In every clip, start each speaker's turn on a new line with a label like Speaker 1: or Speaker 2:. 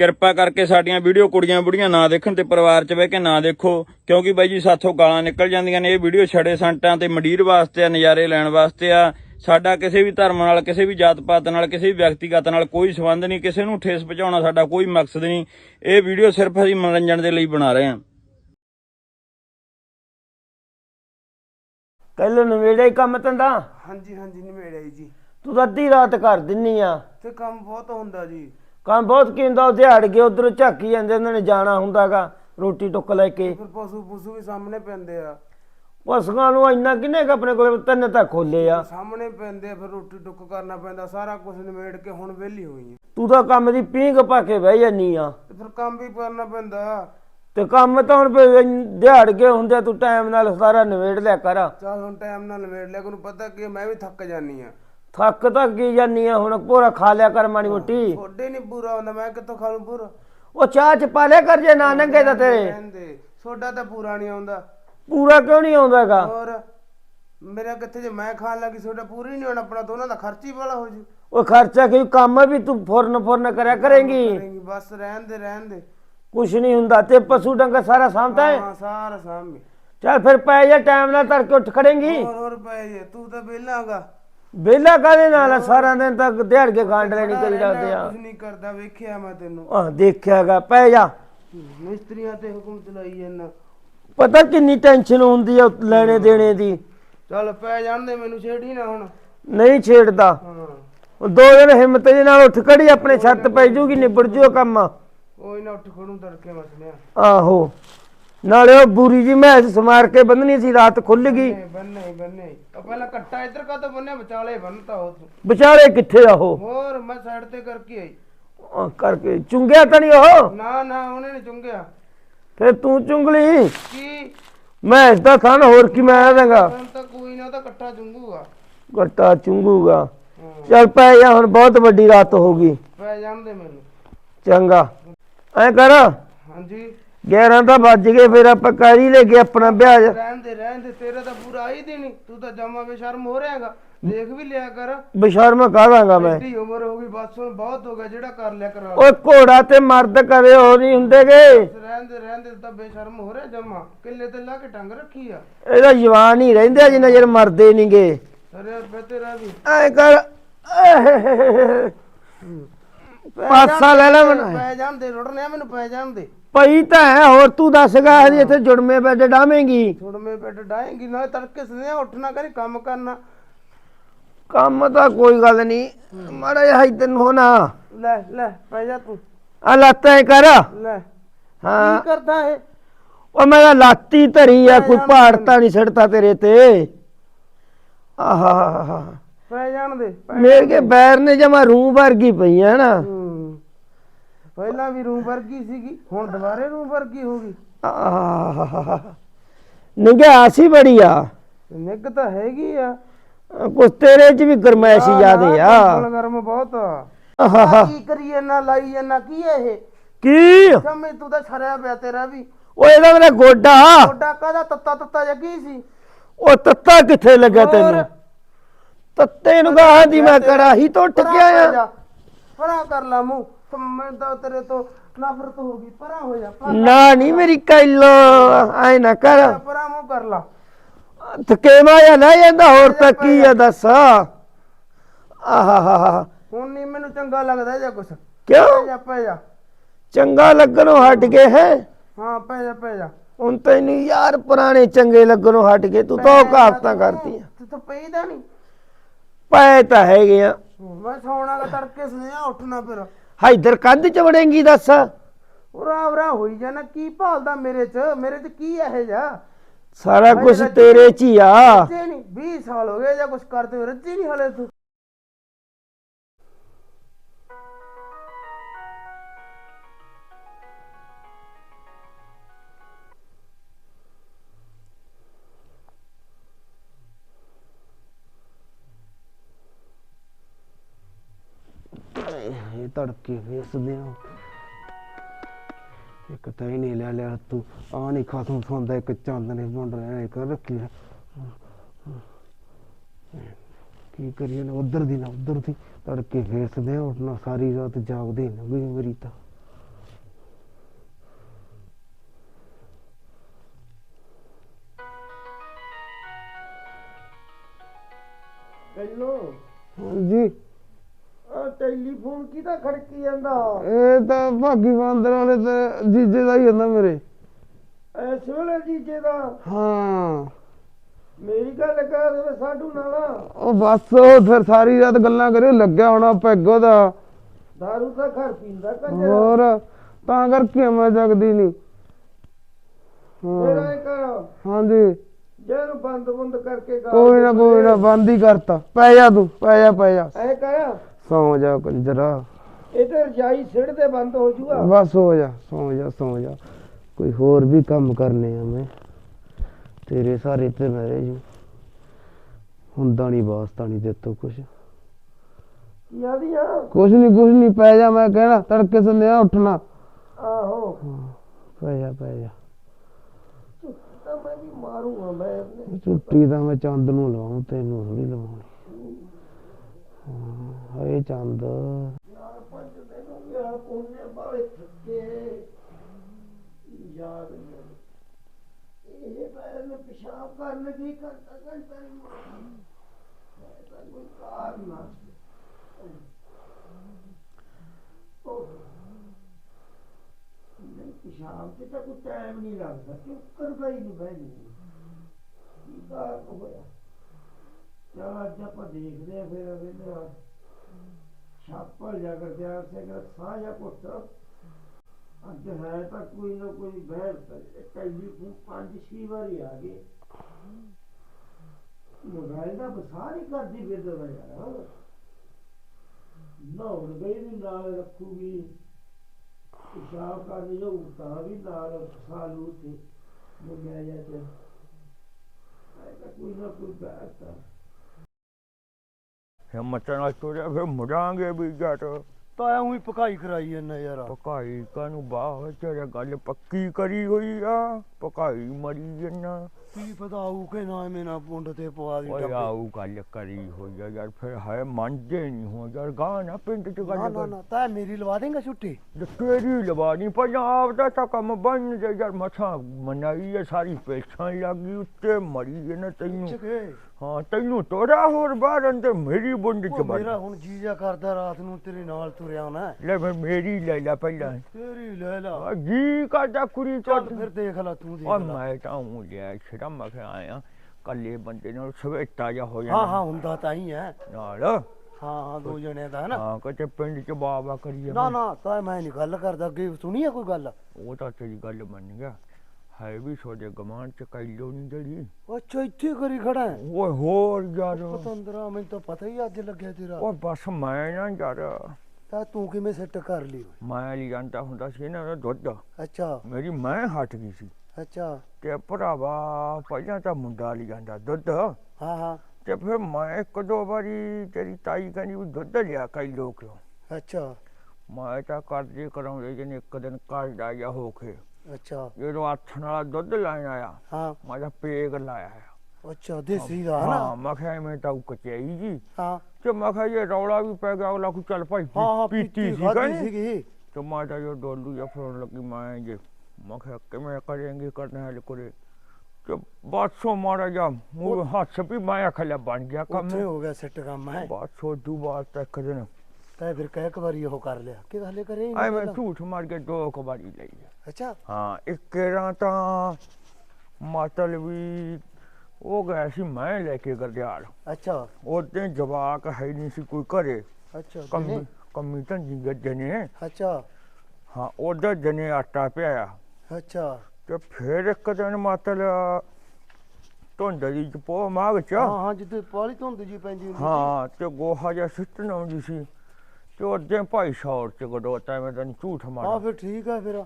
Speaker 1: ਕਿਰਪਾ ਕਰਕੇ ਸਾਡੀਆਂ ਵੀਡੀਓ ਕੁੜੀਆਂ ਬੁੜੀਆਂ ਨਾ ਦੇਖਣ ਤੇ ਪਰਿਵਾਰ 'ਚ ਬਹਿ ਕੇ ਨਾ ਦੇਖੋ। ਕਿਉਂਕਿ ਬਾਈ ਜੀ ਸਾਥੋਂ ਗਾਲਾਂ ਨਿਕਲ ਜਾਂਦੀਆਂ ਨੇ। ਇਹ ਵੀਡੀਓ ਛੜੇ ਸੰਟਾਂ ਤੇ ਮੰਡੀਰ ਵਾਸਤੇ ਆ ਨਜ਼ਾਰੇ ਲੈਣ ਵਾਸਤੇ ਆ। ਸਾਡਾ ਕਿਸੇ ਵੀ ਧਰਮ ਨਾਲ ਕਿਸੇ ਵੀ ਜਾਤ ਪਾਤ ਨਾਲ ਕਿਸੇ ਵੀ ਵਿਅਕਤੀਗਤ ਨਾਲ ਕੋਈ ਸੰਬੰਧ ਨਹੀਂ ਕਿਸੇ ਨੂੰ ਠੇਸ ਪਹੁੰਚਾਉਣਾ ਸਾਡਾ ਕੋਈ ਮਕਸਦ ਨਹੀਂ। ਇਹ ਵੀਡੀਓ ਸਿਰਫ ਅਸੀਂ ਮਨੋਰੰਜਨ ਦੇ ਲਈ ਬਣਾ ਰਹੇ ਹਾਂ।
Speaker 2: ਕੱਲ ਨਵੇੜੇ ਹੀ ਕੰਮ ਤੰਦਾ
Speaker 3: ਹਾਂਜੀ ਹਾਂਜੀ ਨਿਮੇੜਿਆ ਜੀ।
Speaker 2: ਤੂੰ ਤਾਂ ਅੱਧੀ ਰਾਤ ਕਰ ਦਿੰਨੀ ਆ।
Speaker 3: ਤੇ ਕੰਮ ਬਹੁਤ ਹੁੰਦਾ ਜੀ।
Speaker 2: ਕੰਮ ਬਹੁਤ ਕੀਂਦਾ ਦਿਹਾੜ ਕੇ ਉਧਰ ਝਾਕੀ ਜਾਂਦੇ ਉਹਨਾਂ ਨੇ ਜਾਣਾ ਹੁੰਦਾਗਾ ਰੋਟੀ ਟੁੱਕ ਲੈ ਕੇ।
Speaker 3: ਫਿਰ ਪਸ਼ੂ ਪਸ਼ੂ ਵੀ ਸਾਹਮਣੇ ਪੈਂਦੇ ਆ।
Speaker 2: ਪਸ਼ੂਆਂ ਨੂੰ ਇੰਨਾ ਕਿੰਨੇ ਕੁ ਆਪਣੇ ਕੋਲ ਤਿੰਨ ਤਾਂ ਖੋਲੇ ਆ।
Speaker 3: ਸਾਹਮਣੇ ਪੈਂਦੇ ਆ, ਫਿਰ ਰੋਟੀ ਟੁੱਕ ਕਰਨਾ ਪੈਂਦਾ ਸਾਰਾ ਕੁਝ ਨਿਮੇੜ ਕੇ ਹੁਣ ਵਿਹਲੀ ਹੋਈ ਹੈ
Speaker 2: ਤੂੰ ਤਾਂ ਕੰਮ ਦੀ ਪੀਂਘ ਪਾ ਕੇ ਬਹਿ ਜਾਨੀ ਆ।
Speaker 3: ਤੇ ਫਿਰ ਕੰਮ ਵੀ ਕਰਨਾ ਪੈਂਦਾ।
Speaker 2: ਤੇ ਕੰਮ ਤਾਂ ਹੁਣ ਫਿਰ ਦਿਹਾੜ ਕੇ ਹੁੰਦੇ ਤੂੰ ਟਾਈਮ ਨਾਲ ਸਾਰਾ ਨਵੇੜ ਲਿਆ ਕਰ।
Speaker 3: ਚੱਲ ਹੁਣ ਟਾਈਮ ਨਾਲ ਨਿਮੇੜ ਲਿਆ ਕੋਈ ਪਤਾ ਕਿ ਮੈਂ ਵੀ ਥੱਕ ਜਾਨੀ ਆ।
Speaker 2: ਥੱਕ ਤਾਂ ਕੀ ਜਾਨੀ ਆ ਹੁਣ? ਪੂਰਾ ਖਾ ਲਿਆ ਕਰ ਮਾੜੀ ਮੋਟੀ।
Speaker 3: ਥੋੜੇ ਨਹੀਂ ਪੂਰਾ ਹੁੰਦਾ ਮੈਂ ਕਿੱਥੋਂ ਖਾ ਲੂੰ ਪੂਰਾ
Speaker 2: ਉਹ ਚਾਹ ਚ ਪਾ ਲਿਆ ਕਰ ਜੇ ਨਾ ਨੰਗੇ ਤਾਂ ਤੇਰੇ।
Speaker 3: ਸੋਡਾ ਤਾਂ ਪੂਰਾ ਨਹੀਂ ਆਉਂਦਾ।
Speaker 2: ਪੂਰਾ ਕਿਉਂ ਨਹੀਂ ਆਉਂਦਾਗਾ
Speaker 3: ਹੋਰ ਮੇਰਾ ਕਿੱਥੇ ਜੇ ਮੈਂ ਖਾਣ ਲੱਗੀ ਸੋਡਾ ਪੂਰੀ ਨਹੀਂ ਹੋਣਾ ਆਪਣਾ ਦੋਨਾਂ ਦਾ ਖਰਚ ਹੀ ਵਾਲਾ ਹੋ ਜੂ।
Speaker 2: ਉਹ ਖਰਚਾ ਕੀ ਕੰਮ ਵੀ ਤੂੰ ਫੁਰਨ ਫੁਰਨ ਕਰਿਆ ਕਰੇਂਗੀ।
Speaker 3: ਕਰੇਂਗੀ ਬਸ ਰਹਿਣ ਦੇ ਰਹਿਣ ਦੇ।
Speaker 2: ਕੁਛ ਨਹੀਂ ਹੁੰਦਾ ਤੇ ਪਸ਼ੂ ਡੰਗਾ ਸਾਰਾ ਸਾਂਭਦਾ ਹੈ?
Speaker 3: ਹਾਂ ਸਾਰਾ ਸਾਹਮਣੇ
Speaker 2: ਚੱਲ ਫਿਰ ਪੈ ਜਾ ਟਾਈਮ ਨਾਲ ਤੜਕੇ ਉੱਠ ਖੜੇਂਗੀ।
Speaker 3: ਹੋਰ ਹੋਰ ਪਏ ਜੇ ਤੂੰ ਤਾਂ ਵਿਹਲਾਗਾ
Speaker 2: ਵਿਹਲਾ ਕਾਹਦੇ ਨਾਲ ਆ? ਸਾਰਾ ਦਿਨ ਤੱਕ ਦਿਹਾੜ ਕੇ ਗਾਂਡ ਲੈਣੀ ਕਰੀ ਰੱਖਦੇ ਆ।
Speaker 3: ਕੁਝ ਨਹੀਂ ਕਰਦਾ ਵੇਖਿਆ ਮੈਂ ਤੈਨੂੰ।
Speaker 2: ਆਹ ਦੇਖਿਆਗਾ ਪੈ ਜਾ।
Speaker 3: ਮਿਸਤਰੀਆਂ ਤੇ ਹੁਕਮ ਚਲਾਈ ਜਾਂਦਾ
Speaker 2: ਪਤਾ ਕਿੰਨੀ ਟੈਨਸ਼ਨ ਹੁੰਦੀ ਆ ਲੈਣੇ ਦੇਣੇ ਦੀ।
Speaker 3: ਚੱਲ ਪੈ ਜਾਣ ਦੇ ਮੈਨੂੰ ਛੇੜੀ ਨਾ ਹੁਣ।
Speaker 2: ਨਹੀਂ ਛੇੜਦਾ।
Speaker 3: ਹਾਂ।
Speaker 2: ਉਹ ਦੋ ਦਿਨ ਹਿੰਮਤ ਦੇ ਨਾਲ ਉੱਠ ਖੜੀ ਆਪਣੇ ਛੱਤ ਪੈ ਜੂਗੀ ਨਿਬੜ ਜੂ ਕੰਮ।
Speaker 3: ਕੋਈ ਨਾ ਉੱਠ ਖੜੂ ਤੜਕੇ ਮਸਲਿਆ।
Speaker 2: ਆਹੋ। ਨਾਲੇ ਉਹ ਬੂਰੀ ਜੀ ਮੈਂ ਸਮਾਰ ਕੇ ਬੰਨਣੀ ਸੀ ਰਾਤ ਖੁੱਲ ਗਈ।
Speaker 3: ਨਹੀਂ ਬੰਨੇ ਬੰਨੇ ਉਹ ਪਹਿਲਾਂ ਕੱਟਾ ਇੱਧਰ ਕਾ ਤਾਂ ਵਿਚਾਲੇ ਬੰਨਤਾ ਤੂੰ।
Speaker 2: ਵਿਚਾਰੇ ਕਿੱਥੇ ਆ ਉਹ?
Speaker 3: ਹੋਰ ਮੈਂ ਸਾਈਡ ਤੇ ਕਰਕੇ ਆਈ।
Speaker 2: ਆਹ ਕਰਕੇ ਚੁੰਗਿਆ ਤਾਂ ਨਹੀਂ ਉਹ?
Speaker 3: ਨਾ ਨਾ ਉਹਨੇ ਨਹੀਂ ਚੁੰਗਿਆ।
Speaker 2: ਫਿਰ ਤੂੰ ਚੁੰਗਲੀ
Speaker 3: ਕੀ?
Speaker 2: ਮੈਂ ਇਸ ਦਾ ਥਾਨ ਹੋਰ ਕੀ ਮੈਂ ਦਾਂਗਾ।
Speaker 3: ਹੁਣ ਤਾਂ ਕੋਈ ਨਾ ਉਹ ਤਾਂ ਕੱਟਾ ਚੁੰਗੂਗਾ।
Speaker 2: ਗੱਟਾ ਚੁੰਗੂਗਾ।
Speaker 3: ਹਾਂ।
Speaker 2: ਚੱਲ ਪੈ ਜਾ ਹੁਣ ਬਹੁਤ ਵੱਡੀ ਰਾਤ ਹੋ ਗਈ।
Speaker 3: ਪੈ ਮੈਨੂੰ।
Speaker 2: ਚੰਗਾ। ਐ ਕਰ।
Speaker 3: ਹਾਂਜੀ।
Speaker 2: 11 ਤਾਂ ਵੱਜ ਗਏ ਫਿਰ ਆਪਾਂ ਕਰ ਹੀ ਲੈ ਗਏ ਆਪਣਾ ਵਿਆਹ
Speaker 3: ਰਹਿਣ ਦੇ ਰਹਿਣ ਦੇ ਤੇਰਾ ਤਾਂ ਪੂਰਾ ਆਈ ਦੀ ਨਹੀਂ ਤੂੰ ਤਾਂ ਜਮਾ ਬੇਸ਼ਰਮ ਹੋ ਰਿਹਾਗਾ। ਦੇਖ ਵੀ ਲਿਆ ਕਰ।
Speaker 2: ਬਸ਼ਰਮ ਕਾਹਾਂਗਾ ਮੈਂ?
Speaker 3: ਐਡੀ ਉਮਰ ਹੋ ਗਈ ਬਸ ਹੁਣ ਬਹੁਤ ਹੋ ਗਿਆ ਜਿਹੜਾ ਕਰ ਲਿਆ ਕਰਾ
Speaker 2: ਓਏ ਘੋੜਾ ਤੇ ਮਰਦ ਕਦੇ ਹੋ ਨਹੀਂ ਹੁੰਦੇਗੇ
Speaker 3: ਰਹਿਣ ਦੇ ਰਹਿਣ ਦੇ ਤੂੰ ਬੇਸ਼ਰਮ ਹੋ ਰਿਹਾ ਜਮਾ। ਕਿੱਲੇ ਤੇ ਲਾ ਕੇ ਟੰਗ ਰੱਖੀ ਆ।
Speaker 2: ਇਹਦਾ ਜਵਾਨ ਹੀ ਰਹਿੰਦੇ ਆ ਜਿੰਨਾ ਚਿਰ ਮਰਦੇ ਨਹੀਂਗੇ
Speaker 3: ਅਰੇ ਬੇ ਤੇਰਾ ਵੀ।
Speaker 2: ਐ ਕਰ। ਪਾਸਾ ਲੈ ਲੈ ਮੈਨੂੰ।
Speaker 3: ਪੈ ਜਾਣ ਦੇ ਰੁੜਨੇ ਮੈਨੂੰ ਪੈ ਜਾਣ ਦੇ
Speaker 2: ਪਈ ਤਾਂ ਹੈ ਹੋਰ ਤੂੰ ਦੱਸਗਾ ਹਜੇ ਇੱਥੇ ਜੁੜਮੇ ਬੈੱਡ ਡਾਵੇਂਗੀ?
Speaker 3: ਛੁੜਮੇ ਬੈਠ ਡਾਏਂਗੀ ਨਾ ਤੜਕੇ ਸਨੇਹਾ ਉੱਠਣਾ ਕਰੀ ਕੰਮ ਕਰਨਾ।
Speaker 2: ਕੰਮ ਤਾਂ ਕੋਈ ਗੱਲ ਨਹੀਂ ਮਾੜਾ ਜਿਹਾ ਇੱਧਰ ਨੂੰ ਹੋਣਾ।
Speaker 3: ਲੈ ਲੈ ਪੈ ਜਾ ਤੂੰ।
Speaker 2: ਆ ਲੱਤਾਂ ਐ ਕਰ।
Speaker 3: ਲੈ
Speaker 2: ਹਾਂ।
Speaker 3: ਕੀ ਕਰਦਾ ਏ
Speaker 2: ਉਹ ਮੇਰਾ ਲਾਤੀ ਧਰੀ ਆ ਕੋਈ ਪਹਾੜ ਤਾਂ ਨਹੀਂ ਛੱਡਤਾ ਤੇਰੇ ਤੇ। ਆਹਾ
Speaker 3: ਪੈ ਜਾਣ ਦੇ ਪੈ-
Speaker 2: ਮੇਰੇ ਕੇ ਬੈਰ ਨੇ ਜਮਾ ਰੂਹ ਵਰਗੀ ਪਈ ਨਾ।
Speaker 3: ਹੂੰ। ਪਹਿਲਾਂ ਵੀ ਰੂਹ ਵਰਗੀ ਸੀਗੀ ਹੁਣ ਦੁਬਾਰੇ ਰੂਹ ਵਰਗੀ ਹੋ ਗਈ।
Speaker 2: ਆਹ ਨਿਗਾਹ ਸੀ ਬੜੀ ਆ।
Speaker 3: ਨਿੱਗ ਤਾਂ ਹੈਗੀ ਆ।
Speaker 2: ਕੁਛ ਤੇਰੇ ਚ ਵੀ ਗਰਮੈਸ਼ ਜ਼ਿਆਦੇ ਆ।
Speaker 3: ਗਰਮ ਬਹੁਤ ਆ।
Speaker 2: ਆਹਾ
Speaker 3: ਕੀ ਕਰੀਏ ਨਾ ਲਾਈ ਨਾ ਕੀ ਆ ਇਹ?
Speaker 2: ਕੀ?
Speaker 3: ਜੰਮੇ ਤੂੰ ਤਾਂ ਛਰਿਆ ਪਿਆ ਤੇਰਾ ਵੀ।
Speaker 2: ਉਹ ਇਹਦਾ ਮੇਰਾ ਗੋਡਾ।
Speaker 3: ਗੋਡਾ ਕਾਦਾ ਤੱਤਾ ਤੱਤਾ ਜੱਗੀ ਸੀ?
Speaker 2: ਉਹ ਤੱਤਾ ਕਿੱਥੇ ਲੱਗਾ? ਤੈਨੂੰ? ਤੱਤੇ ਨੂੰ ਗਾਹਾਂ ਦੀ ਮੈਂ ਕੜਾਹੀ ਤੋਂ ਆਇਆ
Speaker 3: ਜਾ, ਪਰਾਂ ਕਰ ਲਾ ਮੂੰਹ। ਮੈਂ ਤਾਂ ਤੇਰੇ ਤੋਂ ਨਫ਼ਰਤ ਹੋ ਗਈ ਪਰਾਂ ਹੋ ਜਾ ਪਰਾਂ-
Speaker 2: ਨਾ ਨਹੀਂ ਮੇਰੀ ਕੈਲੋ ਐ ਨਾ ਕਰ।
Speaker 3: ਪਰਾਂ ਮੂੰਹ ਕਰ ਲਾ।
Speaker 2: ਥਕੇ ਮਾਇਆ ਲੈ ਜਾਂਦਾ ਹੋਰ ਤਾਂ ਕੀ ਆ ਦੱਸ? ਆਹਾ
Speaker 3: ਹੁਣ ਨਹੀਂ ਮੈਨੂੰ ਚੰਗਾ ਲੱਗਦਾ ਜਾਂ ਕੁਛ? ਪੈ
Speaker 2: ਕਿਉਂ
Speaker 3: ਜਾ ਪੈ ਜਾ।
Speaker 2: ਚੰਗਾ ਲੱਗਣੋਂ ਹਟ ਗਏ ਹੈ।
Speaker 3: ਹਾਂ ਪੈ ਜਾ ਪੈ ਜਾ।
Speaker 2: ਹੁਣ ਤੈਨੂੰ ਯਾਰ ਪੁਰਾਣੇ ਚੰਗੇ ਲੱਗਣੋਂ ਹਟ ਗਏ ਤੂੰ ਤਾਂ ਕਹਾਵਤਾਂ ਕਰਦੀਆਂ
Speaker 3: ਤੂੰ ਤਾਂ ਪਈਦਾ ਨਹੀਂ
Speaker 2: ਪਏ ਤਾਂ ਹੈਗੇ ਆ।
Speaker 3: ਮੈਂ ਸੌਣਾਗਾ ਤੜਕੇ ਸੁਨੇਹਾ ਉੱਠਣਾ ਫਿਰ।
Speaker 2: ਹਾਈਦਰ ਕੰਧ ਚ ਵੜੇਂਗੀ ਦੱਸ।
Speaker 3: ਉਰਾ ਉਰਾ ਹੋਈ ਜਾਣਾ ਕੀ ਭਾਲਦਾ ਮੇਰੇ ਚ? ਮੇਰੇ ਚ ਕੀ ਇਹ ਜਾ
Speaker 2: ਸਾਰਾ ਕੁਝ ਤੇਰੇ ਚ ਹੀ ਆ।
Speaker 3: ਰੱਜੇ ਨਹੀਂ। 20 ਸਾਲ ਹੋ ਗਏ ਜਾਂ ਕੁਛ ਕਰਦੇ ਹੋਏ ਰੱਜੀ ਨਹੀਂ ਹਲੇ ਤੂੰ।
Speaker 4: ਧੜਕੇ ਵੇਸਦੇ ਆ। ਇੱਕ ਤੈ ਨੇ ਲੈ ਲਿਆ ਤੂੰ ਆ ਨਹੀਂ ਖਤਮ ਹੁੰਦਾ ਇੱਕ ਚੰਦ ਨੇ ਮੁੰਡ ਰਹਿ ਕਰ ਰੱਖੀ ਕੀ ਕਰੀਏ ਨਾ ਉਧਰ ਦੀ ਨਾ ਉਧਰ ਦੀ। ਤੜਕੇ ਫੇਸਦੇ ਆ ਉੱਠਣਾ ਸਾਰੀ ਰਾਤ ਜਾਗਦੇ ਨੇ ਮੇਰੀ ਤਾਂ।
Speaker 2: ਹੈਲੋ
Speaker 4: ਹਾਂਜੀ।
Speaker 2: ਟੈਲੀਫੋਨ ਕਿਹਦਾ ਖੜਕੀ ਜਾਂਦਾ?
Speaker 4: ਇਹ ਤਾਂ ਭਾਗੀ ਬਾਂਦਰ ਵਾਲੇ ਤੇ ਜੀਜੇ ਦਾ ਹੀ ਹੁੰਦਾ ਮੇਰੇ।
Speaker 2: ਐਸ ਵੇਲੇ ਜੀਜੇ ਦਾ?
Speaker 4: ਹਾਂ।
Speaker 2: ਮੇਰੀ ਗੱਲ ਕਰ ਦੇ ਸਾਡੂ ਨਾਲ
Speaker 4: ਉਹ ਬਸ ਉਹ ਫਿਰ ਸਾਰੀ ਰਾਤ ਗੱਲਾਂ ਕਰੇ ਲੱਗਿਆ ਹੋਣਾ ਪੈਗ ਉਹਦਾ
Speaker 2: ਦਾਰੂ ਤਾਂ ਘਰ ਪੀਂਦਾ ਕੰਜਰ।
Speaker 4: ਹੋਰ ਤਾਂ ਕਰਕੇ ਮੈਂ ਜਗਦੀ ਨਹੀਂ
Speaker 2: ਫਿਰ
Speaker 4: ਹਾਂ।
Speaker 2: ਐ ਕਰ।
Speaker 4: ਹਾਂਜੀ।
Speaker 2: ਜਰ ਬੰਦ ਬੰਦ ਕਰਕੇ ਗਾ
Speaker 4: ਕੋਈ ਨਾ ਕੋਈ ਨਾ ਬੰਦ ਹੀ ਕਰਤਾ। ਪੈ ਜਾ ਤੂੰ ਪੈ ਜਾ ਪੈ ਜਾ।
Speaker 2: ਐ ਕਰ।
Speaker 4: ਸੌ ਜਾ ਕੰਜਰਾ।
Speaker 2: ਇਹ ਤੇ ਰਜਾਈ ਸਿੜ ਤੇ ਬੰਦ ਹੋ ਜੂਗਾ।
Speaker 4: ਬਸ ਹੋ ਜਾ ਸੌ ਜਾ ਸੌ ਜਾ। ਕੋਈ ਹੋਰ ਵੀ ਕੰਮ ਕਰਨੇ ਆ ਮੈਂ। ਤੇਰੇ ਸਾਰੇ ਤੇ ਮੇਰੇ ਜੂ। ਹੁੰਦਾ ਨਹੀਂ ਵਾਸਤਾ ਨਹੀਂ ਦਿੱਤੋ ਕੁਛ।
Speaker 2: ਯਾਦੀਆਂ
Speaker 4: ਕੁਛ ਨਹੀਂ ਕੁਛ ਨਹੀਂ ਪੈ ਜਾ ਮੈਂ ਕਹਿਣਾ ਤੜਕੇ ਸੰਨਿਆ ਉੱਠਣਾ।
Speaker 2: ਆਹੋ।
Speaker 4: ਪੈ ਜਾ ਪੈ ਜਾ।
Speaker 2: ਤਾਂ ਮੈਂ ਵੀ ਮਾਰੂਗਾ ਮੈਂ
Speaker 4: ਛੁੱਟੀ ਤਾਂ ਮੈਂ ਚੰਦ ਨੂੰ ਲਵਾਉਂ ਤੈਨੂੰ ਥੋੜੀ ਲਵਾਉਣੀ। ਹਾਏ ਚੰਦ।
Speaker 2: ਚਾਰ ਪੰਜ ਦਿਨ ਹੋ ਗਿਆ ਕੋਨੇ ਬਾਲੇ ਥੱਕੇ। ਯਾਦ ਨਹੀਂ ਇਹ ਪੈਰ ਨੂੰ ਪਿਸ਼ਾਬ ਕਰਨ ਲੱਗੀ ਘੰਟਾ ਘੰਟਾ ਨਹੀਂ ਮਾਰਦਾ ਕੋਈ ਕਾਰ ਨਾ ਪਿਸ਼ਾਬ ਤੇ ਤਾਂ ਕੋਈ ਟਾਈਮ ਨਹੀਂ ਲੱਗਦਾ। ਚੁੱਕਰ ਗਈ ਨਹੀਂ ਬੈਣੀ ਕੀ ਕਾਰ ਹੋਇਆ? ਚਲ ਅੱਜ ਆਪਾਂ ਦੇਖਦੇ ਆ ਫਿਰ ਅਗਲੇ ਛਾਪਲ ਜਾ ਕਰ, ਤਿਆਰ ਸੇ ਕਰ ਸਾਹ ਅੱਜ ਹੈ ਤਾਂ ਕੋਈ ਨਾ ਕੋਈ ਬਹਿਰ ਟੈਲੀਫੋਨ ਪੰਜ ਛੇ ਵਾਰੀ ਆ ਗਏ ਮੋਬਾਈਲ ਦਾ ਬਸਾ ਨਹੀਂ ਕਰਦੀ ਫਿਰ ਦਾ ਯਾਰ ਨੌੜ ਗਈ ਵੀ ਨਾਲ ਰੱਖੂਗੀ। ਪਿਸ਼ਾਬ ਕਰਨੀ ਜੋ ਤਾਂ ਵੀ ਨਾਲ ਸਾਲੂ ਤੇ ਮੁੰਡਿਆ ਜਾ ਤੇ ਕੋਈ ਨਾ ਕੋਈ ਬਹਿਰ
Speaker 1: ਹਿੰਮਤ ਨਾਲ ਤੁਰਿਆ ਫਿਰ ਮੁੜਾਂਗੇ ਵੀ ਜੱਟ।
Speaker 5: ਤਾਂ ਉਹੀ ਪਕਾਈ ਕਰਾਈ ਜਾਂਦਾ ਯਾਰ।
Speaker 1: ਪਕਾਈ ਕਾਨੂੰ ਬਾਹ ਤੇਰੇ ਗੱਲ ਪੱਕੀ ਕਰੀ ਹੋਈ ਆ? ਪਕਾਈ ਮਰੀ ਜੰਨਾ
Speaker 5: ਕੀ ਪਤਾ ਆਊ ਕਿ ਨਾ ਐਵੇਂ ਨਾ ਪੁੰਡ ਤੇ ਪਵਾ ਦੀ
Speaker 1: ਓਏ ਆਉ ਗੱਲ ਕਰੀ ਹੋਈ ਆ ਯਾਰ ਫਿਰ ਹੈ ਮੰਨਦੇ ਨਹੀਂ ਹੋ ਯਾਰ ਗਾਂ ਨਾ ਪਿੰਡ ਚ ਗੱਲ
Speaker 5: ਨਾ ਨਾ ਤਾਂ ਮੇਰੀ ਲਵਾ ਦੇਂਗਾ ਛੁੱਟੀ?
Speaker 1: ਤੇਰੀ ਲਵਾ ਨਹੀਂ ਪੰਜਾਬ ਦਾ ਤਾਂ ਕੰਮ ਬਣ ਜਾ ਯਾਰ ਮਛਾ ਮਨਾਈ ਆ ਸਾਰੀ ਪੇਛਾਂ ਲੱਗੀ ਉੱਤੇ ਮਰੀ ਜਨ ਤੈਨੂੰ। ਹਾਂ ਤੈਨੂੰ ਤੋੜਾ ਹੋਰ ਬਾਹਰ ਅੰਦਰ ਮੇਰੀ ਬੁੰਡ ਚ ਬਣ।
Speaker 5: ਮੇਰਾ ਹੁਣ ਜੀਜਾ ਕਰਦਾ ਰਾਤ ਨੂੰ ਤੇਰੇ ਨਾਲ ਤੁਰਿਆ ਨਾ
Speaker 1: ਲੈ ਫਿਰ ਮੇਰੀ ਲੈ ਲੈ ਪਹਿਲਾਂ।
Speaker 5: ਤੇਰੀ ਲੈ ਲਾ।
Speaker 1: ਆ ਜੀ ਕਰਦਾ ਕੁੜੀ ਤੋਂ
Speaker 5: ਫਿਰ ਦੇਖ ਲੈ ਤੂੰ ਦੇਖ ਲੈ।
Speaker 1: ਮੈਂ ਤਾਂ ਹੂੰ ਲਿਆ ਛੜਾ ਮੈਂ ਕਿਹਾ ਆਇਆ। ਕੱਲੇ ਬੰਦੇ ਨਾਲ ਸਵੇਟਾ ਜਾ ਹੋ
Speaker 5: ਹਾਂ
Speaker 1: ਜਾਣਾ।
Speaker 5: ਹਾਂ ਹੁੰਦਾ ਤਾਂ ਹੀ ਹੈ।
Speaker 1: ਨਾਲ।
Speaker 5: ਹਾਂ ਹਾਂ ਦੋ ਜਣੇ ਦਾ ਹੈ ਨਾ
Speaker 1: ਹਾਂ ਕਿਤੇ ਪਿੰਡ ਚ ਬਾਬਾ ਕਰੀਏ
Speaker 5: ਨਾ ਨਾ ਤਾਂ ਮੈਂ ਨਹੀਂ ਗੱਲ ਕਰਦਾ ਅੱਗੇ ਸੁਣੀ ਹੈ ਕੋਈ ਗੱਲ?
Speaker 1: ਉਹ ਤਾਂ ਤੇਰੀ ਗੱਲ ਮੰਨ ਗਿਆ। ਹੈ ਵੀ ਤੁਹਾਡੇ ਗਮਾਨ ਚ ਕੈਲੋ ਨਹੀਂ ਜੜੀ
Speaker 5: ਅੱਛਾ ਇੱਥੇ ਕਰੀ ਖੜਾ ਹੈ?
Speaker 1: ਓਏ ਹੋਰ ਯਾਰ।
Speaker 5: ਪਤੰਦਰਾ ਮੈਨੂੰ ਤਾਂ ਪਤਾ ਹੀ ਅੱਜ ਲੱਗਿਆ ਤੇਰਾ।
Speaker 1: ਉਹ ਬਸ ਮੈਂ ਨਾ ਯਾਰ।
Speaker 5: ਤਾਂ ਤੂੰ ਕਿਵੇਂ ਸੈੱਟ ਕਰ ਲਈ ਓਏ?
Speaker 1: ਮੈਂ ਲਈ ਜਾਂਦਾ ਹੁੰਦਾ ਸੀ ਨਾ ਉਹਦਾ ਦੁੱਧ।
Speaker 5: ਅੱਛਾ।
Speaker 1: ਮੇਰੀ ਮੈਂ ਹਟ ਗਈ ਸੀ।
Speaker 5: ਅੱਛਾ।
Speaker 1: ਤੇ ਭਰਾਵਾ ਪਹਿਲਾਂ ਤਾਂ ਮੁੰਡਾ ਲਈ ਜਾਂਦਾ ਦੁੱਧ।
Speaker 5: ਹਾਂ ਹਾਂ।
Speaker 1: ਤੇ ਫਿਰ ਮੈਂ ਇੱਕ ਦੋ ਵਾਰੀ ਤੇਰੀ ਤਾਈ ਕਹਿੰਦੀ ਵੀ ਦੁੱਧ ਲਿਆ ਕੈਲੋ ਕਿਉਂ
Speaker 5: ਅੱਛਾ।
Speaker 1: ਮੈਂ ਤਾਂ ਕਰਜ਼ੇ ਕਰਾਉਂਦੇ ਜਨ ਇੱਕ ਦਿਨ ਆ ਗਿਆ ਹੋ ਕੇ
Speaker 5: ਅੱਛਾ।
Speaker 1: ਜਦੋਂ ਹੱਥ ਨਾਲ ਦੁੱਧ ਲੈਣ ਆਇਆ
Speaker 5: ਹਾਂ।
Speaker 1: ਮੈਂ ਤਾਂ ਪੇਗ ਲਾਇਆ ਆ।
Speaker 5: ਅੱਛਾ ਦੇਸੀ ਦਾ
Speaker 1: ਹਾਂ
Speaker 5: ਹਨਾ
Speaker 1: ਮੈਂ ਕਿਹਾ ਮੈਂ ਤਾਂ ਕਚਾਈ ਜੀ।
Speaker 5: ਹਾਂ।
Speaker 1: ਤੇ ਮੈਂ ਕਿਹਾ ਇਹ ਰੌਲਾ ਵੀ ਪੈ ਗਿਆ ਅਗਲਾ ਕੋ ਚੱਲ ਭਾਈ ਪੀ-
Speaker 5: ਹਾਂ ਹਾਂ
Speaker 1: ਪੀਤੀ ਸੀ
Speaker 5: ਖਾਦੀ
Speaker 1: ਕਹਿੰਦੇ
Speaker 5: ਸੀਗੀ।
Speaker 1: ਤੇ ਮੈਂ ਤਾਂ ਜੋ ਡੋਲੂ ਜਾਂ ਫਰੋਣ ਲੱਗੀ ਮੈਂ ਜੇ ਮੈਂ ਕਿਹਾ ਕਿਵੇਂ ਕਰਾਂਗੇ ਕਰਨਾ ਹੈ ਕੋਲੇ ਤੇ ਬਾਸੋ ਮਾਰਾ ਜਾ ਮੂੰਹ ਹੱਥ ਵੀ ਮੈਂ ਆਖਿਆ ਬਣ ਗਿਆ ਕੰਮ।
Speaker 5: ਉੱਥੇ ਹੋ ਗਿਆ ਸੈੱਟ ਕੰਮ ਹੈ।
Speaker 1: ਬਾਸੋ ਦੂ ਬਾਤ ਤੱਕ ਦਿਨ
Speaker 5: ਤਾਂ ਫਿਰ ਕਹਿ ਇੱਕ ਵਾਰੀ ਉਹ ਕਰ ਲਿਆ। ਕਿ ਹਲੇ ਕਰੇ ਹੀ ਨਹੀਂ ਪਹਿਲਾਂ।
Speaker 1: ਝੂਠ ਮਾਰ ਕੇ ਦੋ ਕੁ ਵਾਰੀ ਲਈ ਆ।
Speaker 5: ਅੱਛਾ।
Speaker 1: ਹਾਂ ਇੱਕ ਰਾਂ ਤਾਂ ਮਤਲਬ ਵੀ ਉਹ ਗਿਆ ਸੀ ਮੈਂ ਲੈ ਕੇ ਗਰਦਿਆਲ।
Speaker 5: ਅੱਛਾ।
Speaker 1: ਉਹਦੇ ਜਵਾਕ ਹੈ ਨਹੀਂ ਸੀ ਕੋਈ ਘਰੇ।
Speaker 5: ਅੱਛਾ
Speaker 1: ਕੰਮੀ ਤਾਂ ਜਿੰਗੇ ਨੇ
Speaker 5: ਅੱਛਾ।
Speaker 1: ਹਾਂ ਉਹਦਾ ਜਨੇ ਆਟਾ ਪਿਆ
Speaker 5: ਅੱਛਾ।
Speaker 1: ਤੇ ਫਿਰ ਇੱਕ ਦਿਨ ਮਤਲਬ ਧੁੰਦ ਦੀ ਚਪੋ ਮਾਗ ਚ।
Speaker 5: ਹਾਂ ਹਾਂ ਜਿੱਦੇ ਪਾਲੀ ਧੁੰਦ ਜੀ ਪੈਂਦੀ ਹੁੰਦੀ ਸੀ।
Speaker 1: ਹਾਂ ਤੇ ਗੋਹਾ ਜਿਹਾ ਸਿੱਟਣ ਆਉਂਦੀ ਸੀ। ਤੇ ਉਹਦੇ ਭਾਈ ਸ਼ੌਰ ਚ ਗਡੋਤਾ ਮੈਂ ਤੈਨੂੰ ਝੂਠ ਮਾਰਾਂ।
Speaker 5: ਫਿਰ ਠੀਕ ਹੈ ਫਿਰ।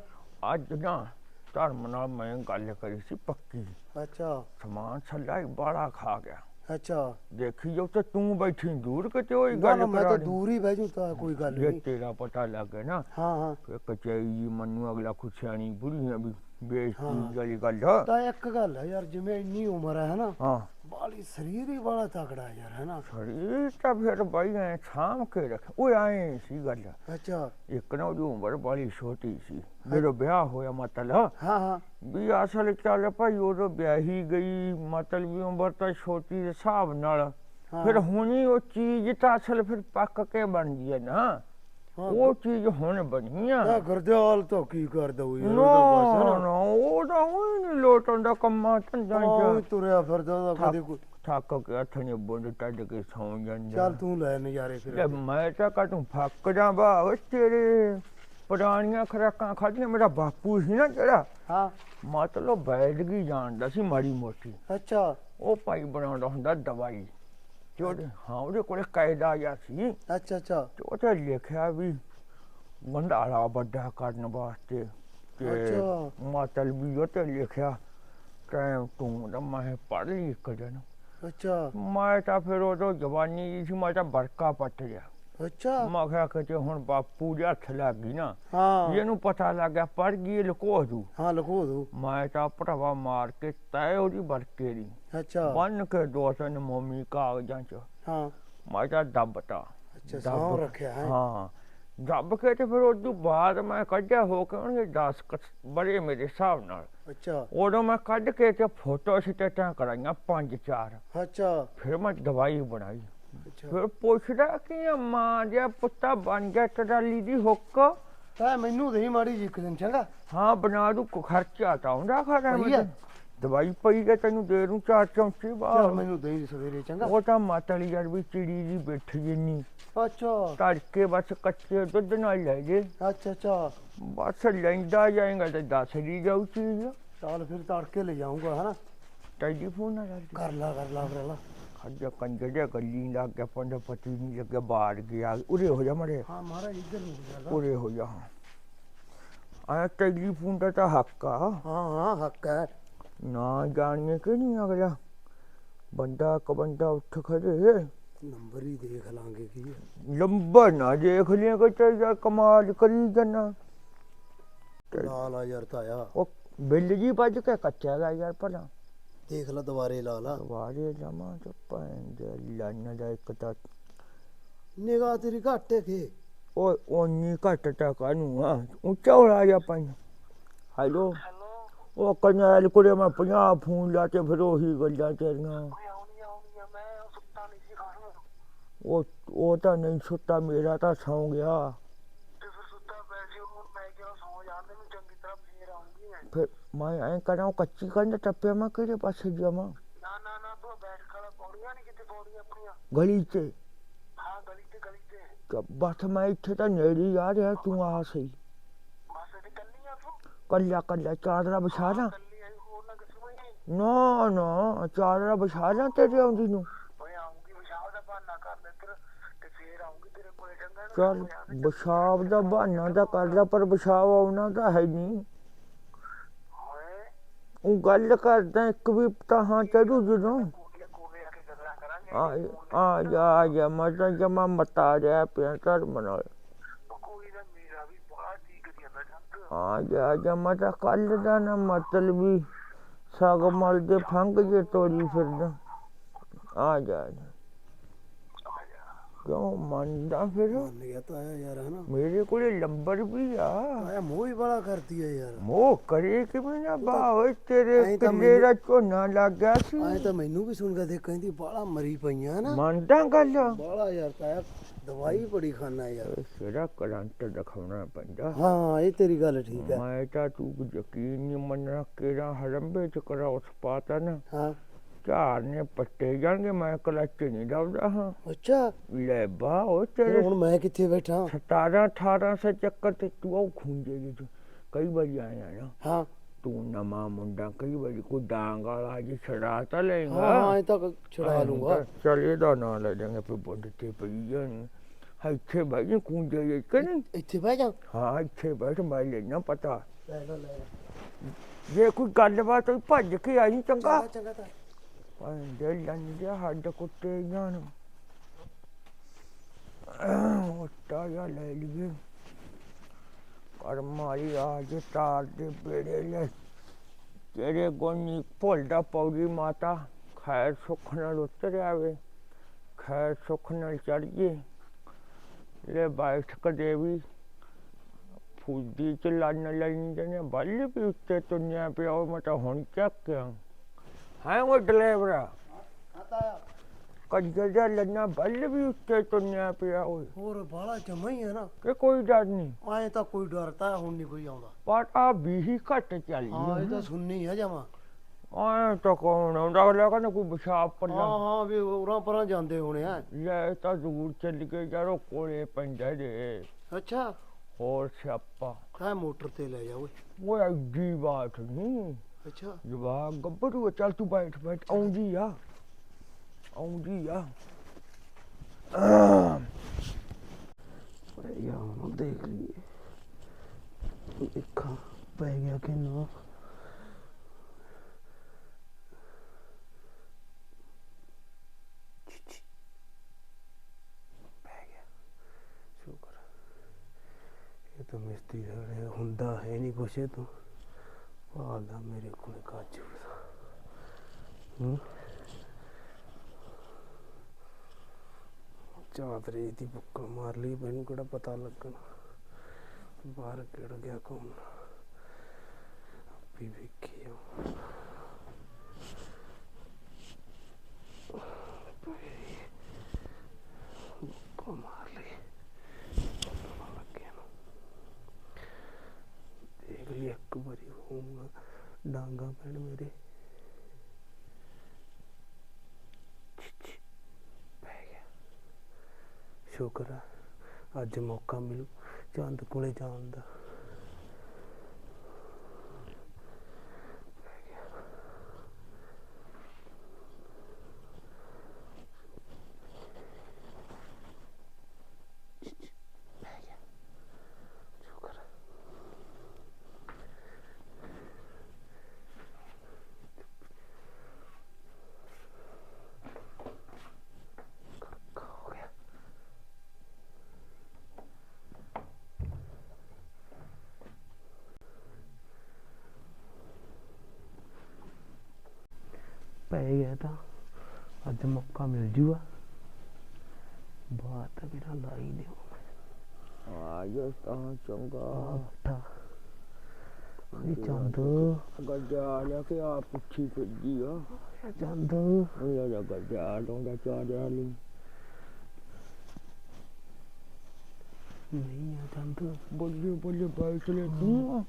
Speaker 1: ਅੱਜ ਨਾ ਧਰਮ ਨਾਲ ਮੈਂ ਗੱਲ ਕਰੀ ਸੀ ਪੱਕੀ।
Speaker 5: ਅੱਛਾ।
Speaker 1: ਸਮਾਨ ਛੱਲਾ ਹੀ ਬਾੜਾ ਖਾ ਗਿਆ।
Speaker 5: ਅੱਛਾ।
Speaker 1: ਦੇਖੀ ਜੋ ਤੇ ਤੂੰ ਬੈਠੀ ਦੂਰ ਕਿਤੇ ਹੋਈ
Speaker 5: ਨਾ ਨਾ
Speaker 1: ਗੱਲ
Speaker 5: ਮੈਂ ਤਾਂ। ਦੂਰ ਹੀ ਬਹਿ ਜੂ ਤਾਂ ਕੋਈ ਗੱਲ
Speaker 1: ਜੇ
Speaker 5: ਨਹੀਂ।
Speaker 1: ਤੇਰਾ ਪਤਾ ਲੱਗੇ ਨਾ
Speaker 5: ਹਾਂ ਹਾਂ।
Speaker 1: ਕਚਾਈ ਜੀ ਮੰਨੂ ਅਗਲਾ ਖੁਸ਼ਿਆਣੀ ਬੁੜੀਆਂ ਵੀ। ਬੇਇੱਜ਼ਤੀ ਵਾਲੀ ਗੱਲ।
Speaker 5: ਤਾਂ ਇੱਕ ਗੱਲ ਹੈ ਯਾਰ ਜਿਵੇਂ ਇੰਨੀ ਉਮਰ ਹੈ ਨਾ
Speaker 1: ਹਾਂ।
Speaker 5: ਬਾਲੀ ਸਰੀਰ ਹੀ ਬੜਾ ਤਕੜਾ ਯਾਰ ਹੈ ਨਾ
Speaker 1: ਸਰੀਰ ਤਾਂ ਫਿਰ ਬਾਈ ਐ ਸਾਂਭ ਕੇ ਰੱਖ। ਉਹ ਆਏ ਸੀ ਗੱਲ।
Speaker 5: ਅੱਛਾ।
Speaker 1: ਇੱਕ ਨਾ ਉਹਦੀ ਉਮਰ ਬੜੀ ਛੋਟੀ ਸੀ। ਜਦੋਂ ਵਿਆਹ ਹੋਇਆ ਮਤਲਬ।
Speaker 5: ਹਾਂ ਹਾਂ।
Speaker 1: ਵੀ ਅਸਲ ਚੱਲ ਭਾਈ ਉਦੋਂ ਵਿਆਹੀ ਗਈ ਮਤਲਬ ਵੀ ਉਮਰ ਤਾਂ ਛੋਟੀ ਦੇ ਹਿਸਾਬ ਨਾਲ।
Speaker 5: ਹਾਂ।
Speaker 1: ਫਿਰ ਹੁਣੀ ਉਹ ਚੀਜ਼ ਤਾਂ ਅਸਲ ਫਿਰ ਪੱਕ ਕੇ ਬਣਦੀ ਹੈ ਨਾ।
Speaker 5: ਹਾਂ,
Speaker 1: ਉਹ ਚੀਜ਼ ਹੁਣ ਬਣੀ ਆ
Speaker 5: ਇਹ ਗੁਰਦਿਆਲ ਤਾਂ ਕੀ ਕਰਦਾ ਹੋਈ
Speaker 1: ਨੋ ਨੋ। ਉਹ ਤਾਂ ਉਹ ਨਹੀਂ ਲੋਟਣ ਦਾ ਕੰਮਾਂ ਧੰਦਾ
Speaker 5: ਉਹ
Speaker 1: ਚ
Speaker 5: ਤੁਰਿਆ ਫਿਰਦਾ ਉਹਦਾ ਕਦੇ ਕੋਈ।
Speaker 1: ਥੱਕ ਕੇ ਹੱਥਾਂ ਬੁੰਡ ਟੱਡ ਕੇ ਸੌਂ ਜਾਂਦਾ।
Speaker 5: ਚੱਲ ਤੂੰ ਲੈ ਨਜ਼ਾਰੇ ਫਿਰ
Speaker 1: ਮੈਂ ਤਾਂ ਕਦੋਂ ਫੱਕ ਜਾ ਬਾ ਓਏ ਤੇਰੇ ਪੁਰਾਣੀਆਂ ਖਰਾਕਾਂ ਖਾਧੀਆਂ ਮੇਰਾ ਬਾਪੂ ਸੀ ਨਾ ਜਿਹੜਾ।
Speaker 5: ਹਾਂ।
Speaker 1: ਮਤਲਬ ਬੈਦਗੀ ਜਾਣਦਾ ਸੀ ਮਾੜੀ ਮੋਟੀ।
Speaker 5: ਅੱਛਾ।
Speaker 1: ਉਹ ਭਾਈ ਬਣਾਉਂਦਾ ਹੁੰਦਾ ਦਵਾਈ। ਤੇ ਉਹਦੇ ਹਾਂ ਉਹਦੇ ਕੋਲੇ ਕਾਇਦਾ ਆ ਸੀ।
Speaker 5: ਅੱਛਾ ਅੱਛਾ।
Speaker 1: ਤੇ ਲਿਖਿਆ ਵੀ ਗੰਧਾਲਾ ਵੱਡਾ ਕਰਨ ਵਾਸਤੇ ਤੇ
Speaker 5: ਅੱਛਾ।
Speaker 1: ਮਤਲਬ ਵੀ ਉਹ ਤੇ ਲਿਖਿਆ ਟਾਈਮ ਤੂੰ ਤਾਂ ਮੈਂ ਪੜ੍ਹ ਲਈ ਇੱਕ ਦਿਨ।
Speaker 5: ਅੱਛਾ।
Speaker 1: ਮੈਂ ਤਾਂ ਫਿਰ ਉਦੋਂ ਜਵਾਨੀ ਜਿਹੀ ਸੀ ਮੈਂ ਤਾਂ ਬਰਕਾ ਪੱਟ ਗਿਆ
Speaker 5: ਅੱਛਾ।
Speaker 1: ਮੈਂ ਕਿਹਾ ਕਿ ਹੁਣ ਬਾਪੂ ਦੇ ਹੱਥ ਲੱਗ ਗਈ ਨਾ
Speaker 5: ਹਾਂ।
Speaker 1: ਇਹਨੂੰ ਪਤਾ ਲੱਗ ਗਿਆ ਪੜ ਗਈ ਇਹ ਲੁਕੋ ਦੂ
Speaker 5: ਹਾਂ ਲਖੋ ਦੋ
Speaker 1: ਮੈਂ ਤਾਂ ਭਰਾਵਾ ਮਾਰ ਕੇ ਤੈ ਉਹਦੀ ਬਰਕੇ ਦੀ।
Speaker 5: ਅੱਛਾ।
Speaker 1: ਬੰਨ ਕੇ ਦੋ ਤਿੰਨ ਮੋਮੀ ਕਾਗਜ਼ਾਂ ਚ।
Speaker 5: ਹਾਂ।
Speaker 1: ਮੈਂ ਤਾਂ ਦੱਬਤਾ।
Speaker 5: ਅੱਛਾ
Speaker 1: ਦੱਬ
Speaker 5: ਸੌਂ
Speaker 1: ਕੇ-
Speaker 5: ਰੱਖਿਆ ਹੈ।
Speaker 1: ਹਾਂ। ਦੱਬ ਕੇ ਤੇ ਫਿਰ ਤੋਂ ਬਾਅਦ ਮੈਂ ਕੱਢਿਆ ਹੋ ਕੇ ਉਹਨੇ 10 ਬੜੇ ਮੇਰੇ ਹਿਸਾਬ ਨਾਲ।
Speaker 5: ਅੱਛਾ।
Speaker 1: ਉਦੋਂ ਮੈਂ ਕੱਢ ਕੇ ਤੇ ਫੋਟੋ ਸਟੇਟਾਂ ਕਰਾਈਆਂ ਪੰਜ ਚਾਰ।
Speaker 5: ਅੱਛਾ।
Speaker 1: ਫਿਰ ਮੈਂ ਦਵਾਈ ਬਣਾਈ। ਫਿਰ ਪੁੱਛਦਾ ਕਿ ਮਾਂ ਜਿਹਾ ਪੁੱਤਾ ਬਣ ਗਿਆ ਟਰਾਲੀ ਦੀ ਹੁੱਕ।
Speaker 5: ਤਾਂ ਮੈਨੂੰ ਦੇਈ ਮਾੜੀ ਜੀ ਇੱਕ ਦਿਨ ਚੰਗਾ।
Speaker 1: ਹਾਂ ਬਣਾ ਦੂ ਖਰਚਾ ਤਾਂ ਖਰਾ
Speaker 5: ਪਈ ਆ?
Speaker 1: ਦਵਾਈ ਪਈ ਹੈ ਤੈਨੂੰ ਦੇ ਦੂੰ ਚਾਰ ਚੌਂਚੇ
Speaker 5: ਚਲ
Speaker 1: ਬਾਹਰ
Speaker 5: ਮੈਨੂੰ ਦੇਈ ਸਵੇਰੇ ਚੰਗਾ।
Speaker 1: ਉਹ ਤਾਂ ਮਾਤਲੀ ਯਾਰ ਵੀ ਚਿੜੀ ਦੀ ਬੈਠੀ ਜਿੰਨੀ।
Speaker 5: ਅੱਛਾ।
Speaker 1: ਤੜਕੇ ਬਸ ਕੱਚੇ ਦੁੱਧ ਨਾਲ ਲੈ ਜੇ।
Speaker 5: ਅੱਛਾ ਅੱਛਾ।
Speaker 1: ਬਸ ਲੈਂਦਾ ਜਾਏਗਾ ਤੇ ਦੱਸ ਦੀ ਜਾਊ ਚੀਜ਼।
Speaker 5: ਚੱਲ ਫਿਰ ਤੜਕੇ ਲੈ ਜਾਊਂਗਾ ਹਨਾ।
Speaker 1: ਟੈਲੀਫੋਨ ਨਾਲ
Speaker 5: ਕਰ ਲਾ ਕਰ ਲਾ ਫਿਰ ਲਾ।
Speaker 1: ਕੰਜਰ ਜਿਹਾ ਗੱਲੀ ਲੱਗ ਗਿਆ ਪੰਡ ਪਤੀ ਨਹੀਂ ਲੱਗੇ ਬਾਹਰ ਗਿਆ ਉਰੇ ਹੋ ਜਾ ਮਰੇ
Speaker 5: ਹਾਂ ਮਹਾਰਾਜ ਇੱਧਰ ਨੂੰ ਹੋ ਜਾਗਾ
Speaker 1: ਉਰੇ ਹੋ ਜਾ। ਆ ਟੈਲੀਫੋਨ ਦਾ ਤਾਂ ਹੱਕ ਆ।
Speaker 5: ਹਾਂ ਹਾਂ ਹੱਕ ਹੈ।
Speaker 1: ਨਾ ਜਾਣੀਏ ਕਿ ਨਹੀਂ ਅਗਲਾ ਬੰਦਾ ਕ ਬੰਦਾ ਉੱਠ ਖੜੇ।
Speaker 5: ਨੰਬਰ ਹੀ ਦੇਖ ਲਾਂਗੇ ਕੀ।
Speaker 1: ਲੰਬਾ ਨਾ ਦੇਖ ਲਿਆ ਕਿ ਚਾਹੀਦਾ ਕਮਾਲ ਕਰੀ ਜਨਾ।
Speaker 5: ਲਾ ਲਾ ਯਾਰ ਤਾਇਆ।
Speaker 1: ਉਹ ਬਿੱਲ ਜੀ ਵੱਜ ਕੇ ਕੱਚਾ ਗਾ ਯਾਰ ਭਲਾ।
Speaker 5: ਦੇਖ ਲਾ ਦੁਬਾਰੇ ਲਾ ਲਾ।
Speaker 1: ਵਾਰੇ ਜਮਾ ਚ ਪੈਂਦ ਲੰਨ ਦਾ ਇੱਕ ਤਾਂ
Speaker 5: ਨਿਗਾਹ ਤੇਰੀ ਘੱਟ ਹੈ ਕਿ?
Speaker 1: ਉਹ ਉਨੀ ਘੱਟ ਟਕਾ ਨੂੰ ਆ? ਉੱਚਾ ਹੋਣਾ ਜਾ ਪਾਈ ਹੈਲੋ। ਉਹ ਕਨਾਲ ਕੋਲੇ ਮੈਂ 50 ਫੋਨ ਲਾ ਕੇ ਫਿਰ ਉਹੀ ਗੱਲਾਂ ਤੇਰੀਆਂ। ਉਹ ਉਹ ਤਾਂ ਨਹੀਂ ਸੁੱਤਾ ਮੇਰਾ ਤਾਂ ਸੌਂ ਗਿਆ। ਫਿਰ ਮੈਂ ਐਂ ਕਰਾਂ ਉਹ ਕੱਚੀ ਕੰਧ ਟੱਪਿਆ ਮੈਂ ਕਿਹੜੇ ਪਾਸੇ ਜਾਵਾਂ? ਗਲੀ 'ਚ? ਤਾਂ ਬਸ ਮੈਂ ਇੱਥੇ ਤਾਂ ਨੇੜੇ ਹੀ ਆ ਰਿਹਾ ਤੂੰ ਆ ਸਹੀ। ਕੱਲਾ ਕੱਲਾ ਚਾਦਰਾ ਵਿਛਾ ਲਾਂ ਨਾ ਨਾ ਚਾਦਰਾ ਵਿਛਾ ਲਾਂ ਤੇਰੇ ਆਉਂਦੀ ਨੂੰ ਚੱਲ ਵਿਸ਼ਾਬ ਦਾ ਬਹਾਨਾ ਤਾਂ ਕਰ ਲਿਆ ਪਰ ਵਿਸ਼ਾਬ ਆਉਣਾ ਤਾਂ ਹੈ ਨਹੀਂ ਉਹ ਗੱਲ ਕਰਦਾ, ਇੱਕ ਵੀ ਤਾਂ ਚੜੂ ਜਦੋਂ। ਆ ਆ ਜਾ ਆ ਜਾ, ਮੈਂ ਤਾਂ ਜਮਾ ਮਤਾ ਰਿਹਾ ਪਿਆ ਕਰ ਮਨਾ ਆ ਜਾ ਜਾ, ਮੈਂ ਤਾਂ ਕੱਲ ਦਾ ਨਾ ਮਤਲਬ ਵੀ ਸਗ ਮਲ ਦੇ ਫੰਗ ਜੇ ਤੋੜੀ ਫਿਰਦਾ। ਆ ਜਾ। ਕਿਉਂ ਮੰਨਦਾ ਫਿਰ?
Speaker 5: ਮੰਨ ਗਿਆ ਤਾਇਆ ਯਾਰ ਹਨਾ?
Speaker 1: ਮੇਰੇ ਕੋਲੇ ਨੰਬਰ ਵੀ ਆ।
Speaker 5: ਤਾਇਆ ਮੋਹ ਹੀ ਬੜਾ ਕਰਦੀ ਹੈ ਯਾਰ।
Speaker 1: ਮੋਹ ਕਰੇ ਕਿਵੇਂ ਨਾ? ਬਾ ਓਏ ਤੇਰੇ ਕਿੱਲੇ ਦਾ ਝੋਨਾ ਲੱਗ ਗਿਆ ਸੀ।
Speaker 5: ਆਏ ਤਾਂ ਮੈਨੂੰ ਵੀ ਸੁਣ ਕੇ ਦੇ ਕਹਿੰਦੀ ਬਾਲਾ ਮਰੀ ਪਈਆਂ ਨਾ।
Speaker 1: ਮੰਨਦਾ ਗੱਲ?
Speaker 5: ਬਾਲਾ ਯਾਰ ਤਾਇਆ ਦਵਾਈ ਬੜੀ ਖਾਣਾ ਯਾਰ।
Speaker 1: ਸਿਰਾ ਕਰੰਟ ਦਿਖਾਉਣਾ ਪੈਂਦਾ।
Speaker 5: ਹਾਂ ਇਹ ਤੇਰੀ ਗੱਲ ਠੀਕ ਹੈ
Speaker 1: ਮੈਂ ਤਾਂ ਤੂੰ ਯਕੀਨ ਨਹੀਂ ਮੰਨਣਾ ਕਿਹੜਾ ਹਰੰਬੇ ਚ ਕਰਾ ਉਸ ਪਾਤਾ ਨਾ
Speaker 5: ਹਾਂ।
Speaker 1: ਝਾੜ ਨੇ ਪੱਟੇ ਜਾਣਗੇ ਮੈਂ ਕਲੱਚ ਨਹੀਂ ਲਾਉਂਦਾ ਹਾਂ।
Speaker 5: ਅੱਛਾ।
Speaker 1: ਲੈ ਬਾ ਉਹ
Speaker 5: ਫਿਰ
Speaker 1: ਤੇਰੇ
Speaker 5: ਹੁਣ ਮੈਂ ਕਿੱਥੇ ਬੈਠਾ?
Speaker 1: 17 18 ਸੇ ਚੱਕਰ ਤੇ ਤੂੰ ਉਹ ਖੁੰਝੇ ਜੀ ਕਈ ਵਾਰੀ ਆਇਆ ਨਾ
Speaker 5: ਹਾਂ।
Speaker 1: ਤੂੰ ਨਵਾਂ ਮੁੰਡਾ ਕਈ ਵਾਰੀ ਕੋਈ ਡਾਂਗ ਵਾਲਾ ਜੀ ਛੜਾ ਤਾਂ ਲਏਗਾ।
Speaker 5: ਹਾਂ ਇਹ ਤਾਂ ਛੁਡਾ ਲੂੰਗਾ।
Speaker 1: ਚੱਲ ਇਹਦਾ ਨਾਂ ਲੈ ਜਾਗੇ ਫਿਰ ਬੁੱਢ ਤੇ ਪਈ ਜਾਣੀ ਹਾਂ ਇੱਥੇ ਬਹਿ ਜੀ ਕੁੰਜੇ ਕਿ ਨਹੀਂ?
Speaker 5: ਇੱਥੇ ਬਹਿ ਜਾ।
Speaker 1: ਹਾਂ ਇੱਥੇ ਬੈਠ ਮੈਂ ਲੈਣਾ ਪਤਾ।
Speaker 5: ਲੈ ਲੈ ਲੈ।
Speaker 1: ਜੇ ਕੋਈ ਗੱਲਬਾਤ ਹੋਈ ਭੱਜ ਕੇ ਆਈ ਚੰਗਾ।
Speaker 5: ਚੰਗਾ ਚੰਗਾ ਤਾਂ।
Speaker 1: ਦੇ ਲੰਨ ਦੇ ਹੱਡ ਕੁੱਤੇ ਜਾਣ ਉੱਟਾ ਜਾ ਲੈ ਲਈਏ। ਕਰਮ ਆ ਜੇ ਤਾਰ ਦੇ ਬੇੜੇ ਲੈ। ਤੇਰੇ ਗੋਨੀ ਭੁੱਲਦਾ ਪੌੜੀ ਮਾਤਾ। ਖੈਰ ਸੁੱਖ ਨਾਲ ਉਤਰ ਆਵੇ। ਖੈਰ ਸੁੱਖ ਨਾਲ ਚੜੀਏ। ਲੈ ਬੈਠ ਦੇਵੀ। ਫੁੱਦੀ ਚ ਲੰਨ ਲੈਂਦੇ ਨੇ ਬੱਲ ਵੀ ਉੱਤੇ ਤੁੰਨਿਆ ਪਿਆ, ਉਹ ਮੈਂ ਤਾਂ ਹੁਣ ਚੱਕਿਆ। ਹਾਂ ਉਹ ਡਰਾਈਵਰਾ?
Speaker 5: ਹਾਂ
Speaker 1: ਕੰਜਰ ਦਾ ਲੰਨਾ ਬੱਲ ਵੀ ਉੱਤੇ ਤੁੰਨਿਆ ਪਿਆ ਓਏ।
Speaker 5: ਹੋਰ ਬਾਲਾ ਜਮਾ ਹੀ ਹੈ ਨਾ।
Speaker 1: ਕਿ ਕੋਈ ਡਰ ਨਹੀਂ।
Speaker 5: ਐ ਤਾਂ ਕੋਈ ਡਰਤਾ ਹੁਣ ਨਹੀਂ ਕੋਈ ਆਉਂਦਾ।
Speaker 1: ਪਰ ਆ ਵੀ ਘੱਟ ਚੱਲੀ
Speaker 5: ਹਾਂ ਇਹ ਤਾਂ ਸੁਣਨੀ ਹੈ ਜਮਾ।
Speaker 1: ਆਏ ਤਾਂ ਕੌਣ ਆਉਂਦਾ? ਅਗਲਾ ਕਹਿੰਦਾ ਕੋਈ ਪਿਸ਼ਾਬ
Speaker 5: ਹਾਂ
Speaker 1: ਪੱਲਾ।
Speaker 5: ਹਾਂ ਵੀ ਉਰਾਂ ਪਰਾਂ ਜਾਂਦੇ ਹੋਣੇ ਆ।
Speaker 1: ਲੈ ਤਾਂ ਦੂਰ ਚੱਲ ਕੇ ਯਾਰੋ ਕੋਲੇ ਪੈਂਦਾ ਜੇ।
Speaker 5: ਅੱਛਾ।
Speaker 1: ਹੋਰ ਸਿਆਪਾ।
Speaker 5: ਕਾ ਮੋਟਰ ਤੇ ਲੈ ਜਾ ਓਏ।
Speaker 1: ਉਹ ਐਡੀ ਬਾਤ ਨਹੀਂ।
Speaker 5: ਅੱਛਾ।
Speaker 1: ਜਵਾਕ ਗੱਭਰੂ ਆ, ਚੱਲ ਤੂੰ ਬੈਠ ਬੈਠ ਆਉਂਦੀ ਆ। ਆਉਂਦੀ ਆ।
Speaker 4: ਪੈ ਗਿਆ ਹੁਣ ਦੇਖ ਲਈਏ। ਦੇਖਾਂ ਪੈ ਗਿਆ ਕਿ ਨਾ ਛੀ, ਛੀ। ਪੈ ਗਿਆ। ਸ਼ੁਕਰ। ਇਹ ਤਾਂ ਮਿਸਤਰੀ ਲੱਗ ਹੁੰਦਾ ਹੈ ਨਹੀਂ ਕੁਛ ਇਹ ਤੋਂ। ਭਾਲਦਾ ਮੇਰੇ ਕੋਲ ਕਾਜੂ ਦਾ ਹੂੰ? ਚਾਦਰੇ ਦੀ ਬੁੱਕਲ ਮਾਰ ਲਈ, ਮੈਨੂੰ ਕਿਹੜਾ ਪਤਾ ਲੱਗਣਾ। ਬਾਹਰ ਕਿਹੜ ਗਿਆ ਕੌਣ ਆਪੀ ਵੇਖੀ ਆ ਬੁੱਕਲ ਮਾਰ ਲਈ ਪਤਾ ਲੱਗਿਆ ਨਾ ਦੇਖ ਲਈ ਇੱਕ ਵਾਰੀ ਹੋਊਗਾ ਡਾਂਗਾ ਪੈਣ ਮੇਰੇ। ਪੈ ਗਿਆ। ਸ਼ੁਕਰ ਆ ਅੱਜ ਮੌਕਾ ਮਿਲੂ ਚੰਦ ਕੋਲੇ ਜਾਣ ਦਾ ਪੈ ਗਿਆ ਸ਼ੁਕਰ ਆ। ਕਾਕਾ ਹੋ ਗਿਆ ਪੈ ਗਿਆ ਤਾਂ ਅੱਜ ਮੌਕਾ ਮਿਲ ਜੂਗਾ ਬਾਤ ਮੇਰਾ ਲਾਈ ਦਿਓ
Speaker 1: ਆ ਜੋ ਤਾਂ ਚੰਗਾ।
Speaker 4: ਆਟਾ ਅਰੇ ਚੰਦ।
Speaker 1: ਗੱਜਾ ਲੈ ਕੇ ਆ ਪੁੱਛੀ ਫਿਰਦੀ ਆ।
Speaker 4: ਚੰਦ।
Speaker 1: ਉਹ ਜਾ ਗੱਜਾ ਡੋਂਗਾ ਚਾੜਿਆ ਲਈ
Speaker 4: ਨਹੀਂ ਆ ਚੰਦ।
Speaker 1: ਬੋਲੇ ਬੋਲੇ ਬੈਠ ਲੈ ਤੂੰ।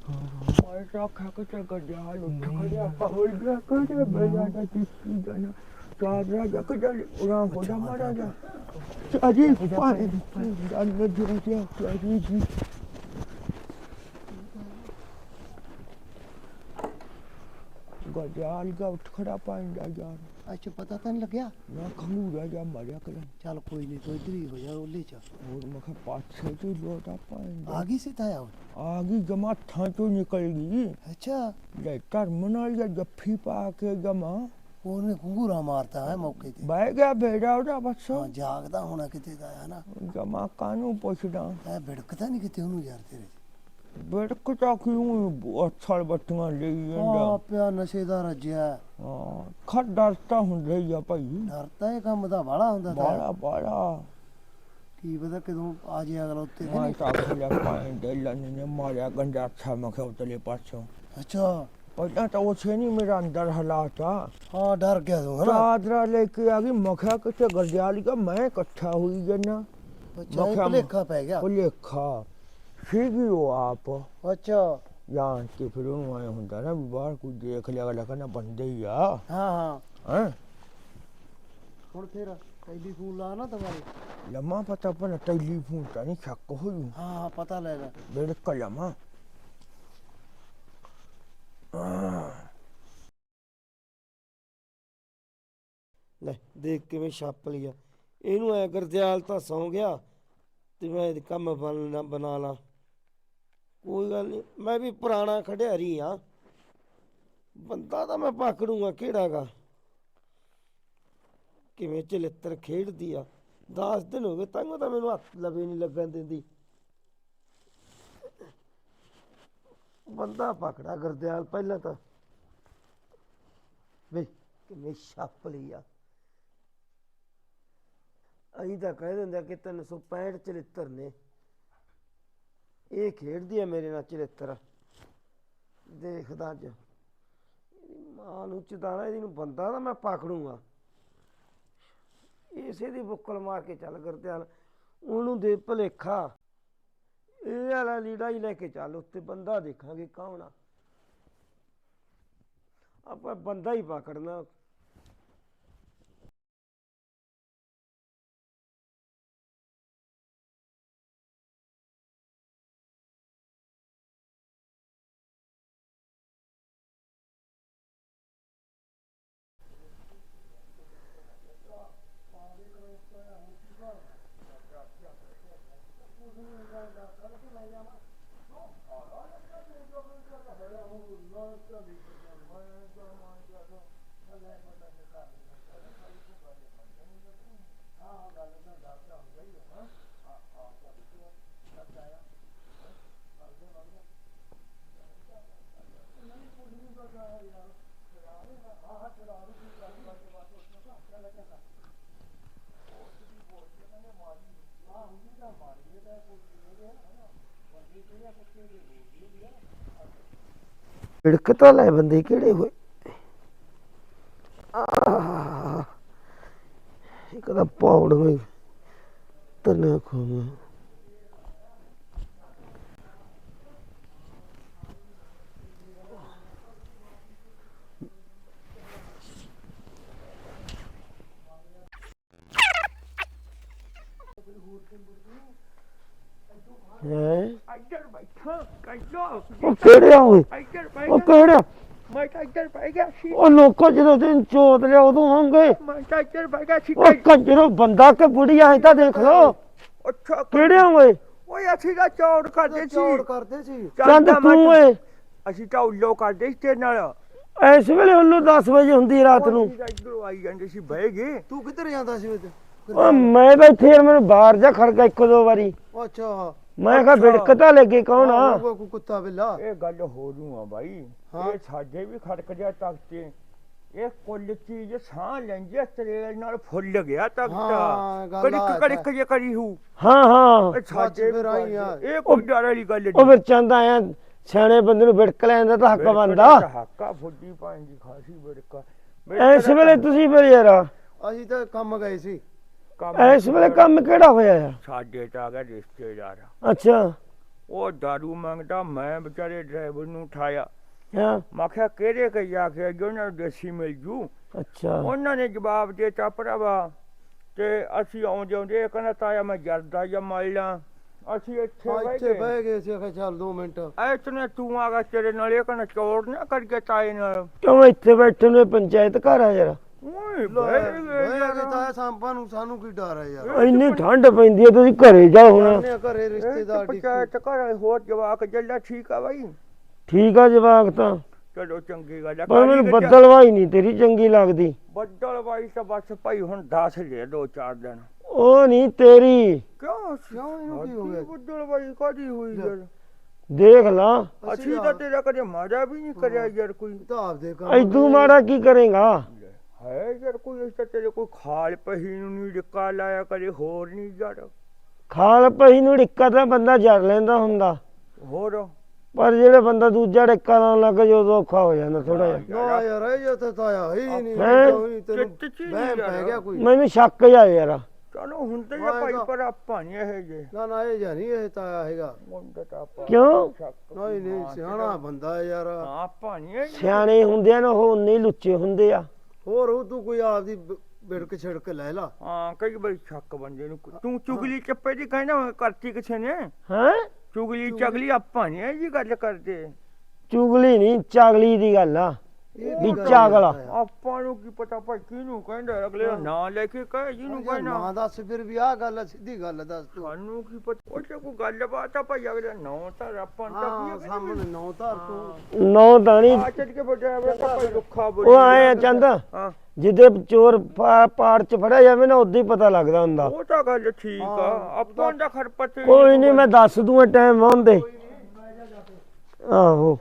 Speaker 1: ਮੈਂ ਤਾਂ ਖਾ ਕੇ ਗੱਜਾ ਲੁੱਟ ਖੜਿਆ। ਪਹੁੜ ਗਿਆ ਕਦੇ ਬੈਠਾ ਤਾਂ ਕਿਸੀ ਜਾਨਾ ਚਾਦਰਾ ਜਾ ਕੇ ਚੱਲ ਉਰਾਂ ਹੋ ਜਾ ਮਾਰਾ ਜਾ ਅਜੀ ਪਾਏ ਜਾਨ ਜੋ ਜਾ ਅਜੀ ਜੀ ਗਜਾਲ ਦਾ ਉੱਠ ਖੜਾ ਪਾਇੰਦਾ ਯਾਰ
Speaker 5: ਅੱਛਾ ਪਤਾ ਤਾਂ ਨਹੀਂ ਲੱਗਿਆ
Speaker 1: ਨਾ ਖੰਗੂਰਾ ਜਾ ਮਾਰਿਆ ਕਰ
Speaker 5: ਚੱਲ ਕੋਈ ਨਹੀਂ ਕੋਈ ਇਧਰ ਹੀ ਹੋ ਜਾ ਉਹਲੇ ਚ
Speaker 1: ਹੋਰ ਮੈਂ ਕਿਹਾ ਪਾਛੇ ਤੋਂ ਲੋਟਾ ਪਾਇੰਦਾ
Speaker 5: ਆ ਗਈ ਸੀ ਤਾਇਆ ਓਏ
Speaker 1: ਆ ਗਈ ਜਮਾ ਥਾਂ ਚੋਂ ਨਿਕਲ ਗਈ
Speaker 5: ਅੱਛਾ
Speaker 1: ਲੈ
Speaker 5: ਉਹਨੇ ਘੁੰਗੂਰਾ ਮਾਰਤਾ ਹੈ ਮੌਕੇ ਤੇ।
Speaker 1: ਬਹਿ ਗਿਆ ਬੇੜਾ ਉਹਦਾ ਬਸ।
Speaker 5: ਹਾਂ ਜਾਗਦਾ ਹੋਣਾ ਕਿਤੇ ਦਾ ਹੈ ਨਾ।
Speaker 1: ਜਮਾ ਕਾਨੂੰ ਪੁੱਛਦਾ?
Speaker 5: ਐ ਭਿੜਕਦਾ ਨਹੀਂ ਕਿਤੇ ਉਹਨੂੰ ਯਾਰ ਤੇਰੇ
Speaker 1: ਬੜਕ ਤਾਂ ਕਿਉਂ? ਅਛਲ ਬੱਟੀਆਂ ਲਈ
Speaker 5: ਆ
Speaker 1: ਜਾਂਦਾ।
Speaker 5: ਪਿਆ ਨਸ਼ੇ ਦਾ ਰੱਜਿਆ।
Speaker 1: ਹਾਂ ਖੜ ਡਰਤਾ ਹੁੰਦਾ ਹੀ ਆ ਭਾਈ।
Speaker 5: ਡਰ ਤਾਂ ਇਹ ਕੰਮ ਦਾ ਬਾਲਾ ਹੁੰਦਾ ਤਾਂ।
Speaker 1: ਬਾਲਾ ਬਾਲਾ
Speaker 5: ਕੀ ਪਤਾ ਕਦੋਂ ਆ ਜੇ ਅਗਲਾ ਉੱਤੇ ਨਹੀਂ।
Speaker 1: ਤਾਂ ਖਿਆ ਪਾਏ ਲੰਨ ਨੇ ਮਾਰਿਆ ਗੰਡਾ ਅੱਛਾ ਮੈਂ ਕਿਹਾ ਉਤਲੇ ਪਾਸੋਂ।
Speaker 5: ਅੱਛਾ।
Speaker 1: ਪਹਿਲਾਂ ਤਾਂ ਉਸੇ ਨਹੀਂ ਮੇਰਾ ਅੰਦਰ ਹਲਾਤਾ
Speaker 5: ਹਾਂ ਡਰ ਗਿਆ ਤੂੰ ਹਨਾ?
Speaker 1: ਚਾਦਰਾ ਲੈ ਕੇ ਆ ਗਈ ਮਖਿਆ ਕਿਤੇ ਗਰਜਾਲੀ ਕਾ ਮੈਂ ਇਕੱਠਾ ਹੋਈ ਜਨਾ
Speaker 5: ਬੱਚਾ
Speaker 1: ਮੱਖਾ-
Speaker 5: ਭੁਲੇਖਾ ਪੈ ਗਿਆ?
Speaker 1: ਭੁਲੇਖਾ। ਸੀਗੀ ਉਹ ਆਪ
Speaker 5: ਅੱਛਾ।
Speaker 1: ਜਾਣ ਕੇ ਫਿਰ ਉਹਨੂੰ ਆਏ ਹੁੰਦਾ ਨਾ ਵੀ ਬਾਹਰ ਕੋਈ ਦੇਖ ਲਿਆ ਅਗਲਾ ਕਹਿੰਦਾ ਬੰਦੇ ਹੀ ਆ।
Speaker 5: ਹਾਂ ਹਾਂ।
Speaker 1: ਹੈਂ?
Speaker 5: ਹੁਣ ਫਿਰ ਟੈਲੀਫੋਨ ਲਾ ਨਾ ਦੁਬਾਰੇ
Speaker 1: ਲੰਮਾ ਪਤਾ ਪਨ ਟੈਲੀਫੋਨ ਤਾਂ ਨਹੀਂ ਸ਼ੱਕ ਹੋਈ।
Speaker 5: ਹਾਂ ਹਾਂ ਪਤਾ ਲੈ ਲੈ।
Speaker 1: ਬਿੜਕ ਲੰਮਾ।
Speaker 2: ਲੈ, ਦੇਖ ਕਿਵੇਂ ਛਾਪ ਲਿਆ ਇਹਨੂੰ ਐ ਗਰਦਿਆਲ ਤਾਂ ਸੌ ਗਿਆ ਤੇ ਮੈਂ ਇਹਦੇ ਕੰਮ ਬਣ ਬਣਾ ਬਣਾ ਲਾ। ਕੋਈ ਗੱਲ ਨਹੀਂ ਮੈਂ ਵੀ ਪੁਰਾਣਾ ਖੜਿਆਰੀ ਆ। ਬੰਦਾ ਤਾਂ ਮੈਂ ਪਕੜੂਗਾ, ਕਿਹੜਾਗਾ? ਕਿਵੇਂ ਚਲਿੱਤਰ ਖੇਡਦੀ ਆ। 10 ਦਿਨ ਹੋ ਗਏ ਤਾਂ ਤਾਂ ਮੈਨੂੰ ਹੱਥ ਲਵੇ ਨਹੀਂ ਲੱਗਣ ਦਿੰਦੀ। ਬੰਦਾ ਪਕੜਾ ਗਰਦਿਆਲ, ਪਹਿਲਾਂ ਤਾਂ। ਵੇ, ਕਿਵੇਂ ਛਾਪ ਲਈ ਆ। ਅਸੀਂ ਤਾਂ ਕਹਿ ਦਿੰਦੇ ਆ ਕਿ 365 ਚਰਿੱਤਰ ਨੇ। ਇਹ ਖੇਡਦੀ ਆ ਮੇਰੇ ਨਾਲ ਚਰਿੱਤਰ। ਦੇਖਦਾ ਅੱਜ। ਇਹਦੀ ਮਾਂ ਨੂੰ ਚਦਾਣਾ ਇਹਦੀ ਨੂੰ ਬੰਦਾ ਤਾਂ ਮੈਂ ਪਕੜੂਗਾ ਇਸੇ ਦੀ ਬੁੱਕਲ ਮਾਰ ਕੇ ਚੱਲ ਗੁਰਦਿਆਲ ਉਹਨੂੰ ਦੇ ਭਲੇਖਾ। ਇਹ ਵਾਲਾ ਲੀੜਾ ਹੀ ਲੈ ਕੇ ਚੱਲ, ਉੱਤੇ ਬੰਦਾ ਦੇਖਾਂਗੇ ਕੌਣ ਆ। ਆਪਾਂ ਬੰਦਾ ਹੀ ਪਕੜਨਾ ੜਕ ਤਾਂ ਲੈ ਬੰਦੇ ਕਿਹੜੇ ਹੋਏ ਆਹ, ਇੱਕ ਤਾਂ ਪੌੜ ਵਿੱਚ ਤਨਾ ਖੋਮਾ ਕਿਹੜੇ
Speaker 1: ਬੈਠਾ? ਮੈਂ ਤਾਂ ਇੱਧਰ ਬਹਿ ਗਿਆ ਸੀ।
Speaker 2: ਉਹ ਲੋਕੋ ਜਦੋਂ ਦਿਨ ਚੋਦ ਲਿਆ ਉਦੋਂ ਆਉਂਗੇ
Speaker 1: ਮੈਂ ਤਾਂ ਇੱਧਰ ਬਹਿ ਗਿਆ ਸੀ
Speaker 2: ਉਹ ਕੰਜਰੋ ਬੰਦਾ ਕਿ ਬੁੜੀ ਆਏ ਤਾਂ ਦੇਖ ਲੋ
Speaker 1: ਅੱਛਾ
Speaker 2: ਕਿਹੜੇ ਆ ਓਏ?
Speaker 1: ਓਏ ਅਸੀਂ ਤਾਂ ਚੌੜ ਕਰਦੇ
Speaker 5: ਚੌੜ
Speaker 1: ਸੀ।
Speaker 5: ਕਰਦੇ ਸੀ।
Speaker 2: ਚੰਦ
Speaker 1: ਤਾਂ
Speaker 2: ਤੂੰ ਓਏ।
Speaker 1: ਅਸੀਂ ਤਾਂ ਉੱਲੋ ਕਰਦੇ ਸੀ ਤੇਰੇ ਨਾਲ।
Speaker 2: ਇਸ ਵੇਲੇ ਉਹਨੂੰ 10 ਵਜੇ ਹੁੰਦੀ ਰਾਤ ਨੂੰ।
Speaker 1: ਤਾਂ ਇੱਧਰੋਂ ਆਈ ਜਾਂਦੇ ਸੀ ਬਹਿ ਗਏ।
Speaker 5: ਤੂੰ ਕਿੱਧਰ ਜਾਂਦਾ ਸੀ
Speaker 2: ਉਹ ਮੈਂ ਤਾਂ ਇੱਥੇ ਯਾਰ ਮੈਨੂੰ ਬਾਹਰ ਜਾ ਖੜ ਗਿਆ ਇੱਕ ਦੋ ਵਾਰੀ।
Speaker 5: ਅੱਛਾ।
Speaker 2: ਮੈਂ ਕਿਹਾ
Speaker 1: ਅੱਛਾ।
Speaker 2: ਲੱਗੇ ਕੌਣ ਆ?
Speaker 5: ਉਹ ਕੋਈ ਕੁੱਤਾ ਬਿੱਲਾ
Speaker 1: ਇਹ ਗੱਲ ਹੋ ਰੂ ਆ ਬਾਈ।
Speaker 5: ਹਾਂ।
Speaker 1: ਇਹ ਸਾਡੇ ਵੀ ਖੜਕ ਜਾ ਤਖਤੇ ਇਹ ਕੁੱਲ ਚੀਜ਼ ਸਾਹ ਲੈਂਦੀ ਆ, ਤਰੇਲ ਨਾਲ ਫੁੱਲ ਗਿਆ
Speaker 5: ਹਾਂ,
Speaker 1: ਤਖਤਾ
Speaker 5: ਗੱਲ
Speaker 1: ਕੜਿਕ
Speaker 5: ਆ
Speaker 1: ਕੜਿਕ ਜੇ ਕਰੀ ਹੂ।
Speaker 2: ਹਾਂ ਹਾਂ।
Speaker 1: ਇਹ ਸਾਡੇ
Speaker 5: ਫਿਰ ਆਈ
Speaker 1: ਵੀ
Speaker 5: ਆ।
Speaker 1: ਇਹ ਕੋਈ ਡਰ ਵਾਲੀ ਗੱਲ
Speaker 2: ਉਹ ਫਿਰ ਚੰਦ ਆਇਆ ਸਿਆਣੇ ਬੰਦੇ ਨੂੰ ਵਿੜਕ ਲੈਂਦਾ ਤਾਂ ਹੱਕ ਬੰਦਾ
Speaker 1: ਹੱਕਾ ਫੁੱਡੀ ਪਾਣੀ ਦੀ ਖਾਸੀ ਬੜਕਾ
Speaker 2: ਇਸ ਵੇਲੇ ਤੁਸੀਂ ਫਿਰ ਯਾਰ।
Speaker 5: ਅਸੀਂ ਤਾਂ ਕੰਮ ਗਏ ਸੀ।
Speaker 2: ਇਸ ਵੇਲੇ ਕੰਮ ਕਿਹੜਾ ਹੋਇਆ ਆ?
Speaker 1: ਸਾਡੇ ਤਾਂ ਆ ਗਿਆ ਰਿਸ਼ਤੇਦਾਰ।
Speaker 2: ਅੱਛਾ।
Speaker 1: ਉਹ ਦਾਰੂ ਮੰਗਦਾ ਮੈਂ ਵਿਚਾਰੇ ਡਰਾਈਵਰ ਨੂੰ ਉਠਾਇਆ।
Speaker 2: ਹਾਂ।
Speaker 1: ਮੈਂ ਕਿਹਾ ਕਿਹੜੇ ਆ ਕੇ ਜੋ ਨਾ ਦੇਸੀ ਮਿਲ ਜੂ।
Speaker 2: ਅੱਛਾ।
Speaker 1: ਉਹਨਾਂ ਨੇ ਜਵਾਬ ਦੇ ਭਰਾਵਾ ਤੇ ਅਸੀਂ ਆਉਂਦੇ ਆਉਂਦੇ ਕਹਿੰਦਾ ਤਾਇਆ ਮੈਂ ਜਰਦਾ ਜਾਂ ਮਾਇਲਾ ਅਸੀਂ ਇੱਥੇ ਬਹਿ
Speaker 5: ਇੱਥੇ
Speaker 1: ਗਏ।
Speaker 5: ਬਹਿ ਗਏ ਸੀ ਆਖਿਆ ਚੱਲ 2 ਮਿੰਟ।
Speaker 1: ਐਤਨੇ ਤੂੰ ਆ ਗਿਆ ਤੇਰੇ ਨਾਲ ਇਹ ਕਹਿੰਦਾ ਚੋੜ ਨਾ ਕਰਕੇ ਤਾਏ ਨਾਲ।
Speaker 2: ਕਿਉਂ ਇੱਥੇ ਬੈਠੇ ਨੇ ਪੰਚਾਇਤ ਘਰ ਆ ਯਾਰ?
Speaker 1: ਓਏ
Speaker 5: ਬਹਿ
Speaker 1: ਬਹਿ ਗਏ
Speaker 5: ਗਏ
Speaker 1: ਯਾਰ।
Speaker 5: ਤਾਂ ਸਾਂਪਾਂ ਨੂੰ ਸਾਨੂੰ ਕੀ ਡਰ ਹੈ ਯਾਰ?
Speaker 2: ਇੰਨੀ ਠੰਡ ਪੈਂਦੀ ਹੈ ਤੁਸੀਂ ਘਰੇ ਜਾਓ ਹੁਣ।
Speaker 5: ਜਾਂਦੇ ਆ ਘਰੇ
Speaker 1: ਇਹ ਤਾਂ
Speaker 5: ਰਿਸ਼ਤੇਦਾਰ ਦੀ
Speaker 1: ਪੰਚਾਇਤ ਘਰ ਹੋਰ ਜਵਾਕ ਜੱਲਾ ਠੀਕ ਆ ਬਾਈ।
Speaker 2: ਠੀਕ ਆ ਜਵਾਕ ਤਾਂ।
Speaker 1: ਚਲੋ ਚੰਗੀ ਗੱਲ ਆ
Speaker 2: ਪਰ ਮੈਨੂੰ
Speaker 1: ਕਾਰੀਗਰ ਜਾ-
Speaker 2: ਬੱਦਲਵਾਈ ਨਹੀਂ ਤੇਰੀ ਚੰਗੀ ਲੱਗਦੀ।
Speaker 1: ਬੱਦਲ ਬਾਈ ਤਾਂ ਬਸ ਭਾਈ ਹੁਣ 10 ਲੈ ਦੋ ਚਾਰ ਦਿਨ।
Speaker 2: ਉਹ ਨਹੀਂ ਤੇਰੀ।
Speaker 1: ਕਿਉਂ?
Speaker 5: ਕਿਉਂ ਇਹਨੂੰ ਕੀ ਹੋ ਗਿਆ?
Speaker 1: ਬੱਦਲ ਬਾਈ ਕਾਦੀ ਹੋਈ ਯਾਰ?
Speaker 2: ਦੇਖ ਲਾ।
Speaker 1: ਅਸੀਂ ਤਾਂ ਤੇਰਾ ਕਦੇ ਮਾੜਾ ਵੀ ਨਹੀਂ ਕਰਿਆ ਯਾਰ ਕੋਈ।
Speaker 5: ਤਾਂ ਆਪਦੇ ਕੰਮ
Speaker 2: ਐਦੂ ਮਾੜਾ ਕੀ ਕਰੇਗਾ?
Speaker 1: ਹੈ ਯਾਰ ਕੋਈ ਇਸ ਤਾਂ ਤੇਰੇ ਕੋਈ ਖਾਲ ਪਹੀ ਨੂੰ ਨਹੀਂ ਡਿੱਕਾ ਲਾਇਆ ਕਦੇ ਹੋਰ ਨਹੀਂ ਯਾਰ।
Speaker 2: ਖਾਲ ਪਈ ਨੂੰ ਡਿੱਕਾ ਤਾਂ ਬੰਦਾ ਜਰ ਲੈਂਦਾ ਹੁੰਦਾ।
Speaker 1: ਹੋਰ?
Speaker 2: ਪਰ ਜਿਹੜਾ ਬੰਦਾ ਦੂਜਾ ਡਿੱਕਾ ਲਾਉਣ ਲੱਗ ਜਾ ਉਦੋਂ ਔਖਾ ਹੋ ਜਾਂਦਾ ਥੋੜਾ ਜਿਹਾ।
Speaker 5: ਨਾ ਯਾਰ ਇਹ ਜੋ ਤਾਂ ਤਾਇਆ ਹੀ ਨਹੀਂ
Speaker 2: ਹੈਂ?
Speaker 5: ਉਹੀ ਤੈਨੂੰ
Speaker 1: ਚਿੱਤ ਚ ਹੀ
Speaker 5: ਵਹਿਮ
Speaker 1: ਯਾਰ।
Speaker 5: ਪੈ ਗਿਆ ਕੋਈ।
Speaker 2: ਮੈਨੂੰ ਸ਼ੱਕ ਜਾ ਯਾਰ।
Speaker 1: ਚਲੋ ਹੁਣ ਤੇ
Speaker 5: ਹਾਂ,
Speaker 1: ਭਾਈ ਪਰ ਆਪਾਂ ਨਹੀਂ ਇਹ ਜੇ
Speaker 5: ਨਾ ਨਾ ਇਹ ਜਾਨੀ ਇਹ ਤਾਇਆ ਹੈਗਾ।
Speaker 1: ਮੁੰਡਾ ਤਾਂ ਆਪਾਂ
Speaker 2: ਕਿਉਂ?
Speaker 1: ਸ਼ੱਕ
Speaker 5: ਨਹੀਂ ਨਹੀਂ ਸਿਆਣਾ ਬੰਦਾ ਹੈ ਯਾਰ।
Speaker 1: ਹਾਂ ਆਪਾਂ ਨਹੀਂ ਇਹ
Speaker 2: ਸਿਆਣੇ ਹੁੰਦੇ ਆ ਨਾ ਉਹ ਉਨੇ ਹੀ ਲੁੱਚੇ ਹੁੰਦੇ ਆ।
Speaker 5: ਹੋਰ ਉਹ ਤੂੰ ਕੋਈ ਆਪਦੀ ਬਿੜਕ ਛਿੜਕ ਲੈ ਲਾ।
Speaker 1: ਹਾਂ ਕਈ ਵਾਰੀ ਸ਼ੱਕ ਬੰਦੇ ਨੂੰ ਤੂੰ ਚੁਗਲੀ ਚੱਪੇ ਦੀ ਕਹਿੰਦਾ ਕਰਤੀ ਕਿਸੇ ਨੇ?
Speaker 2: ਹੈਂ?
Speaker 1: ਚੁਗਲੀ ਚਗਲੀ ਆਪਾਂ ਨਹੀਂ ਇਹ ਜੀ ਗੱਲ ਕਰਦੇ।
Speaker 2: ਚੁਗਲੀ ਨਹੀਂ ਚਾਗਲੀ ਦੀ ਗੱਲ ਆ। ਵੀ ਚਾਗਲਾ।
Speaker 1: ਆਪਾਂ ਨੂੰ ਕੀ ਪਤਾ ਭਾਈ ਕਿਹਨੂੰ ਕਹਿੰਦਾ ਅਗਲੇ ਦਾ ਨਾਂ ਲੈ ਕੇ ਕਹੇ ਜਿਹਨੂੰ ਕਹਿਣਾ
Speaker 5: ਨਾ ਦੱਸ ਫਿਰ ਵੀ ਆਹ ਗੱਲ ਆ, ਸਿੱਧੀ ਗੱਲ ਦੱਸ ਤੂੰ।
Speaker 1: ਸਾਨੂੰ ਕੀ ਪਤਾ ਉਹ ਤੇ ਕੋਈ ਗੱਲਬਾਤ ਆ ਭਾਈ ਅਗਲੇ ਦਾ ਨਾਂ ਤਾਂ ਆਪਾਂ ਨੂੰ ਤਾਂ
Speaker 5: ਹਾਂ
Speaker 1: ਕੀ
Speaker 5: ਸਾਹਮਣੇ ਨੌ ਧਾਰ ਤੂੰ।
Speaker 2: ਨੌ ਦਾਣੀ
Speaker 1: ਆ ਚੱਲ ਕੇ ਵੱਡਾ ਤਾਂ ਭਾਈ ਰੁੱਖਾ ਬੋਲੀ
Speaker 2: ਉਹ ਆਏ ਆ ਚੰਦ।
Speaker 1: ਹਾਂ।
Speaker 2: ਜਿੱਦੇ ਚੋਰ ਪਾ- ਪਾੜ ਚ ਫੜਿਆ ਜਾਵੇ ਨਾ ਉਦੋਂ ਹੀ ਪਤਾ ਲੱਗਦਾ ਹੁੰਦਾ।
Speaker 1: ਉਹ ਤਾਂ ਗੱਲ ਠੀਕ ਆ। ਆਪਾਂ ਦਾ ਖਰਪਤ
Speaker 2: ਕੋਈ ਨਹੀਂ ਮੈਂ ਦੱਸ ਦੂੰਗਾ ਟਾਈਮ ਆਉਂਦੇ ਆਹੋ।